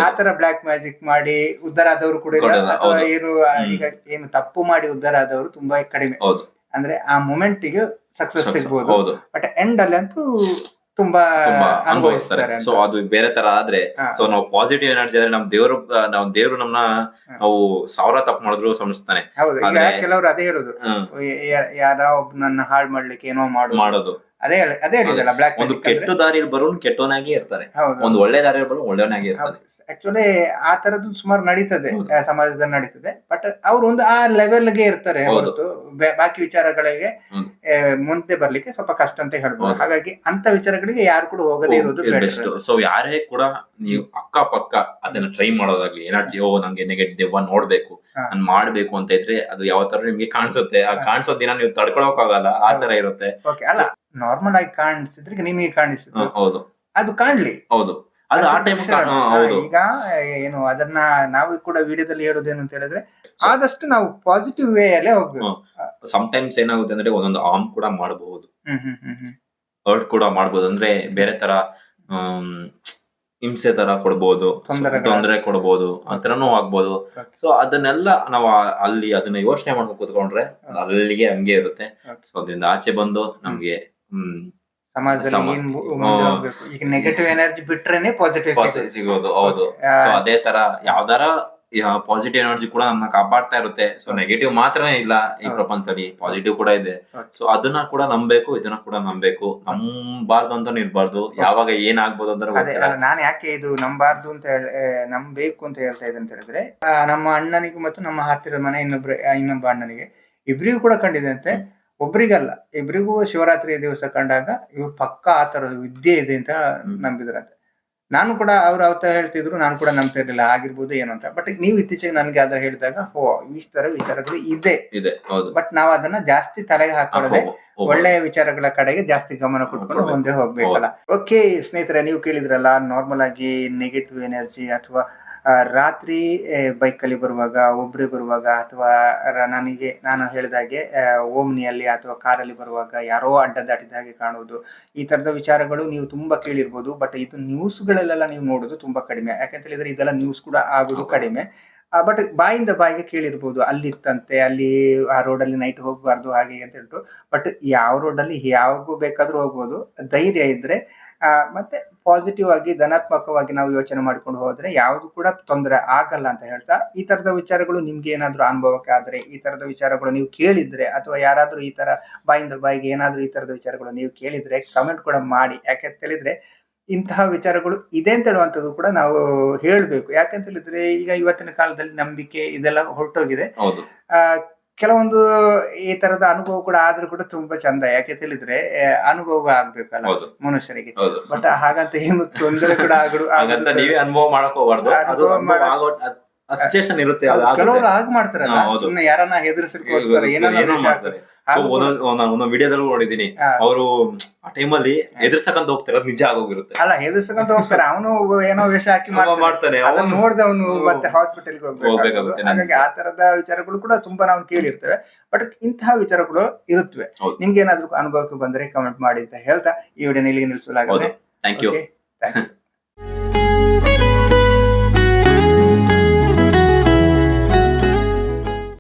ಆ ತರ ಬ್ಲಾಕ್ ಮ್ಯಾಜಿಕ್ ಮಾಡಿ ಉದ್ದಾರ ಆದವರು ಕೂಡ ಅಥವಾ ಏನು ಈಗ ಏನು ತಪ್ಪು ಮಾಡಿ ಉದ್ದಾರ ಆದವರು ತುಂಬಾ ಕಡಿಮೆ. ಅಂದ್ರೆ ಆ ಮೂಮೆಂಟ್ಗೆ ಸಕ್ಸಸ್ ಸಿಗ್ಬಹುದು ಹೌದು. ಬಟ್ ಎಂಡ್ ಅಲ್ಲಿ ಅಂತೂ ತುಂಬಾ ಅನುಭವಿಸ್ತಾರೆ ಸೊ ಅದು ಬೇರೆ ತರ ಆದ್ರೆ. ಸೊ ನಾವು ಪಾಸಿಟಿವ್ ಎನರ್ಜಿ ಆದ್ರೆ ನಮ್ ದೇವ್ರು ನಾವ್ ದೇವ್ರು ನಮ್ನ ನಾವು ಸಾವಿರ ತಪ್ಪು ಮಾಡಿದ್ರು ಆದ್ರೆ- ಕೆಲವರು ಅದೇ ಹೇಳುದು. ಯಾರೋ ನನ್ನ ಹಾಳು ಮಾಡ್ಲಿಕ್ಕೆ ಏನೋ ಮಾಡು ಮಾಡೋದು. ಅದೇ ಅದೇ ಹೇಳಿದಲ್ಲ ಬ್ಲಾಕ್ ಒಂದು ಕೆಟ್ಟ ದಾರಿಯಲ್ಲಿ ಬರೋನ್ ಕೆಟ್ಟವನಾಗಿ ಇರ್ತಾರೆ. ಒಂದು ಒಳ್ಳೆ ದಾರಿಯಲ್ಲಿ ಬರೋ ಒಳ್ಳೆಯವನಾಗಿ ಇರ್ತಾರೆ. ಆಕ್ಚುಲಿ ಆ ತರದ್ದು ಸುಮಾರು ನಡೀತದೆ ಸಮಾಜದಲ್ಲಿ ನಡೀತದೆ. ಬಟ್ ಅವ್ರು ಒಂದು ಆ ಲೆವೆಲ್ಗೆ ಇರ್ತಾರೆ. ಹೊರತು. ಬಾಕಿ ವಿಚಾರಗಳಿಗೆ ಮುಂದೆ ಬರ್ಲಿಕ್ಕೆ ಸ್ವಲ್ಪ ಕಷ್ಟ ಅಂತ ಹೇಳ್ಬೋದು. ಹಾಗಾಗಿ ಅಂತ ವಿಚಾರಗಳಿಗೆ ಯಾರು ಕೂಡ ಹೋಗದೇ ಇರೋದು ಬೆಸ್ಟ್. ಸೊ ಯಾರೇ ಕೂಡ ನೀವು ಅಕ್ಕ ಪಕ್ಕ ಅದನ್ನ ಟ್ರೈ ಮಾಡೋದಾಗ್ಲಿ ಎನರ್ಜಿ ಓ ನಂಗೆ ನೆಗೆಟಿವ್ ನೋಡ್ಬೇಕು. ನಾನ್ ಮಾಡ್ಬೇಕು ಅಂತ ಇದ್ರೆ ಅದು ಯಾವ ತರ ನಿಮ್ಗೆ ಕಾಣಿಸುತ್ತೆ. ಆ. ಕಾಣಿಸೋ ದಿನ ನೀವು ತಡ್ಕೊಳಕ್ ಆಗಲ್ಲ ಆ ತರ ಇರುತ್ತೆ. ಅಲ್ಲ ನಾರ್ಮಲ್ ಆಗಿ ಕಾಣಿಸಿದ್ರೆ ನಿಮಗೆ ಕಾಣಿಸುತ್ತೆ. ಹೌದು. ಅದು ಕಾಣ್ಲಿ. ಹೌದು. ಅದು ಆ ಟೈಮ್ ಹೌದು. ಈಗ ಏನು ಅದನ್ನ ನಾವು ಕೂಡ ವಿಡಿಯೋದಲ್ಲಿ ಹೇಳೋದೇನು ಅಂತ ಹೇಳಿದ್ರೆ ಆದಷ್ಟು ನಾವು ಪಾಸಿಟಿವ್ ವೇ ಅಲ್ಲೇ ಹೋಗ್ಬೇಕು. ಸಮ್ ಟೈಮ್ಸ್ ಏನಾಗುತ್ತೆ ಅಂದ್ರೆ ಒಂದೊಂದು ಆರ್ಮ್ ಕೂಡ ಮಾಡಬಹುದು ಹರ್ಟ್ ಕೂಡ ಮಾಡಬಹುದು ಅಂದ್ರೆ ಬೇರೆ ತರ ಹಿಂಸೆ ತರ ಕೊಡ್ಬೋದು ತೊಂದರೆ ಕೊಡ್ಬೋದು ಆ ತರನೂ ಆಗ್ಬೋದು. ಸೊ ಅದನ್ನೆಲ್ಲ ನಾವು ಅಲ್ಲಿ ಅದನ್ನ ಯೋಚನೆ ಮಾಡ್ಕೊಂಡು ಕೂತ್ಕೊಂಡ್ರೆ ಅಲ್ಲಿಗೆ ಹಂಗೆ ಇರುತ್ತೆ. ಸೊ ಅದರಿಂದ ಆಚೆ ಬಂದು ನಮ್ಗೆ ಹ್ಮ್ ಸಮಾಜದಲ್ಲಿ ನೆಗೆಟಿವ್ ಎನರ್ಜಿ ಬಿಟ್ರೇನೆ ಪಾಸಿಟಿವ್ ಪಾಸಿಟಿವ್ ಸಿಗೋದು. ಹೌದು. ಸೊ ಅದೇ ತರ ಯಾವ್ದಾರ ಪಾಸಿಟಿವ್ ಎನರ್ಜಿ ಕೂಡ ನಮ್ಮನ್ನ ಕಾಪಾಡ್ತಾ ಇರುತ್ತೆ. ಸೊ ನೆಗೆಟಿವ್ ಮಾತ್ರನೇ ಇಲ್ಲ ಈ ಪ್ರಪಂಚದಲ್ಲಿ. ಪಾಸಿಟಿವ್ ಕೂಡ ಇದೆ. ಸೊ ಅದನ್ನ ಕೂಡ ನಂಬಬೇಕು ಇದನ್ನ ಕೂಡ ನಂಬಬೇಕು ನಂಬಾರ್ದು ಅಂತ ಇರ್ಬಾರ್ದು. ಯಾವಾಗ ಏನಾಗ್ಬೋದು ಅಂತ ನಾನು ಯಾಕೆ ಇದು ನಂಬಾರ್ದು ಅಂತ ಹೇಳಿ ನಂಬಬೇಕು ಅಂತ ಹೇಳ್ತಾ ಇದೆ ಅಂತ ಹೇಳಿದ್ರೆ ನಮ್ಮ ಅಣ್ಣನಿಗೂ ಮತ್ತು ನಮ್ಮ ಹತ್ತಿರದ ಮನೆ ಇನ್ನೊಬ್ರು ಇನ್ನೊಬ್ಬ ಅಣ್ಣನಿಗೆ ಇಬ್ರಿಗೂ ಕೂಡ ಕಂಡಿದೆ ಒಬ್ರಿಗಲ್ಲ ಇಬ್ರಿಗೂ ಶಿವರಾತ್ರಿ ದಿವಸ ಕಂಡಾಗ ಇವ್ರು ಪಕ್ಕ ಆ ತರದ ವಿದ್ಯೆ ಇದೆ ಅಂತ ನಂಬಿದ್ರಂತೆ. ನಾನು ಕೂಡ ಅವ್ರು ಅವತ್ತ ಹೇಳ್ತಿದ್ರು ನಾನು ಕೂಡ ನಂಬ್ತಾ ಇರಲಿಲ್ಲ ಆಗಿರ್ಬೋದು ಏನು ಅಂತ. ಬಟ್ ನೀವು ಇತ್ತೀಚೆಗೆ ನನ್ಗೆ ಅದ್ರ ಹೇಳಿದಾಗ ಓ ಈ ತರ ವಿಚಾರಗಳು ಇದೆ. ಇದೆ ಬಟ್ ನಾವು ಅದನ್ನ ಜಾಸ್ತಿ ತಲೆಗೆ ಹಾಕೊಳ್ಳದೆ. ಒಳ್ಳೆಯ ವಿಚಾರಗಳ ಕಡೆಗೆ ಜಾಸ್ತಿ ಗಮನ ಕೊಟ್ಕೊಂಡು. ಮುಂದೆ ಹೋಗ್ಬೇಕಲ್ಲ. ಓಕೆ ಸ್ನೇಹಿತರೆ ನೀವು ಕೇಳಿದ್ರಲ್ಲ ನಾರ್ಮಲ್ ಆಗಿ ನೆಗೆಟಿವ್ ಎನರ್ಜಿ ಅಥವಾ ರಾತ್ರಿ ಬೈಕಲ್ಲಿ ಬರುವಾಗ ಒಬ್ರೇ ಬರುವಾಗ ಅಥವಾ ನನಗೆ ನಾನು ಹೇಳಿದಾಗೆ ಹಾಗೆ ಓಮ್ನಿಯಲ್ಲಿ ಅಥವಾ ಕಾರಲ್ಲಿ ಬರುವಾಗ ಯಾರೋ ಅಡ್ಡ ದಾಟಿದ ಹಾಗೆ ಕಾಣುವುದು. ಈ ತರದ ವಿಚಾರಗಳು ನೀವು ತುಂಬಾ ಕೇಳಿರ್ಬೋದು ಬಟ್ ಇದು ನ್ಯೂಸ್ಗಳಲ್ಲೆಲ್ಲ ನೀವು ನೋಡೋದು ತುಂಬಾ ಕಡಿಮೆ. ಯಾಕಂತ ಹೇಳಿದ್ರೆ ಇದೆಲ್ಲ ನ್ಯೂಸ್ ಕೂಡ ಆಗೋದು. ಕಡಿಮೆ. ಬಟ್ ಬಾಯಿಂದ ಬಾಯಿಗೆ ಕೇಳಿರ್ಬೋದು ಅಲ್ಲಿತ್ತಂತೆ ಅಲ್ಲಿ ಆ ರೋಡಲ್ಲಿ ನೈಟ್ ಹೋಗಬಾರ್ದು ಹಾಗೆ ಅಂತ ಹೇಳ್ಬಿಟ್ಟು. ಬಟ್ ಯಾವ ರೋಡಲ್ಲಿ ಯಾವಾಗೂ ಬೇಕಾದರೂ ಹೋಗ್ಬೋದು ಧೈರ್ಯ ಇದ್ರೆ ಆ, ಮತ್ತೆ ಪಾಸಿಟಿವ್ ಆಗಿ ಧನಾತ್ಮಕವಾಗಿ ನಾವು ಯೋಚನೆ ಮಾಡ್ಕೊಂಡು ಹೋದ್ರೆ ಯಾವುದು ಕೂಡ ತೊಂದರೆ ಆಗಲ್ಲ ಅಂತ ಹೇಳ್ತಾ ಈ ತರದ ವಿಚಾರಗಳು ನಿಮ್ಗೆ ಏನಾದ್ರೂ ಅನುಭವಕ್ಕೆ ಆದ್ರೆ ಈ ತರದ ವಿಚಾರಗಳು ನೀವು ಕೇಳಿದ್ರೆ ಅಥವಾ ಯಾರಾದ್ರೂ ಈ ತರ ಬಾಯಿಂದ ಬಾಯಿಗೆ ಏನಾದ್ರೂ ಈ ತರದ ವಿಚಾರಗಳು ನೀವು ಕೇಳಿದ್ರೆ ಕಮೆಂಟ್ ಕೂಡ ಮಾಡಿ. ಯಾಕೆ ಹೇಳಿದ್ರೆ ಇಂತಹ ವಿಚಾರಗಳು ಇದೆ ಅಂತ ಹೇಳುವಂಥದ್ದು ಕೂಡ ನಾವು ಹೇಳಬೇಕು. ಯಾಕಂತ ಹೇಳಿದ್ರೆ ಈಗ ಇವತ್ತಿನ ಕಾಲದಲ್ಲಿ ನಂಬಿಕೆ ಇದೆಲ್ಲ ಹೊರಟೋಗಿದೆ. ಕೆಲವೊಂದು ಈ ತರದ ಅನುಭವ ಕೂಡ ಆದ್ರೂ ಕೂಡ ತುಂಬಾ ಚಂದ. ಯಾಕೆ ತಿಳಿದ್ರೆ ಅನುಭವ ಆಗ್ಬೇಕಲ್ಲ ಮನುಷ್ಯರಿಗೆ. ಬಟ್ ಹಾಗಂತ ಏನು ತೊಂದರೆ ಕೂಡ ಆಗಡು ನೀವೇ ಅನುಭವ ಮಾಡಕ್ ಹೋಗ್ಬಾರ್ದು. ಇರುತ್ತೆ. ಕೆಲವರು ಹಾಗೆ ಮಾಡ್ತಾರಲ್ಲ. ಸುಮ್ಮನೆ ಯಾರನ್ನ ಹೆದರ್ಸಕ್ಕೋಸ್ಕರ ಏನೋ ಏನೋ ಮಾಡ್ತಾರೆ. ಒಂದೊಂದ್ ಒಂದೊಂದು ವಿಡಿಯೋದಲ್ಲೂ ನೋಡಿದೀನಿ ಅವರು ಆ ಟೈಮಲ್ಲಿ ಎದುರ್ಸಕಂತ ಹೋಗ್ತಾರೆ ಅದು ನಿಜ ಆಗೋಗಿರುತ್ತೆ. ಅಲ್ಲ ಹೆದರ್ಸಕಂತ ಹೋಗ್ತಾರೆ. ಅವನು ಏನೋ ವೇಷ ಹಾಕಿ ಮಾಡ್ತಾನೆ. ಅವನು ನೋಡ್ದೆ ಅವನು ಮತ್ತೆ ಹಾಸ್ಪಿಟಲ್ ಹೋಗ್ಬೇಕಾಗುತ್ತೆ ಹಾಗಾಗಿ ಆ ತರದ ವಿಚಾರಗಳು ಕೂಡ ತುಂಬಾ ನಾವು ಕೇಳಿರ್ತೇವೆ. ಬಟ್ ಇಂತಹ ವಿಚಾರಗಳು ಇರುತ್ತವೆ. ನಿಮ್ಗೆ ಏನಾದ್ರು ಅನುಭವಕ್ಕೆ ಬಂದ್ರೆ ಕಮೆಂಟ್ ಮಾಡಿ ಅಂತ ಹೇಳ್ತಾ ಈ ವಿಡಿಯೋ ಇಲ್ಲಿಗೆ ನಿಲ್ಲಿಸಲಾಗುತ್ತೆ ಥ್ಯಾಂಕ್ ಯು ಥ್ಯಾಂಕ್ ಯು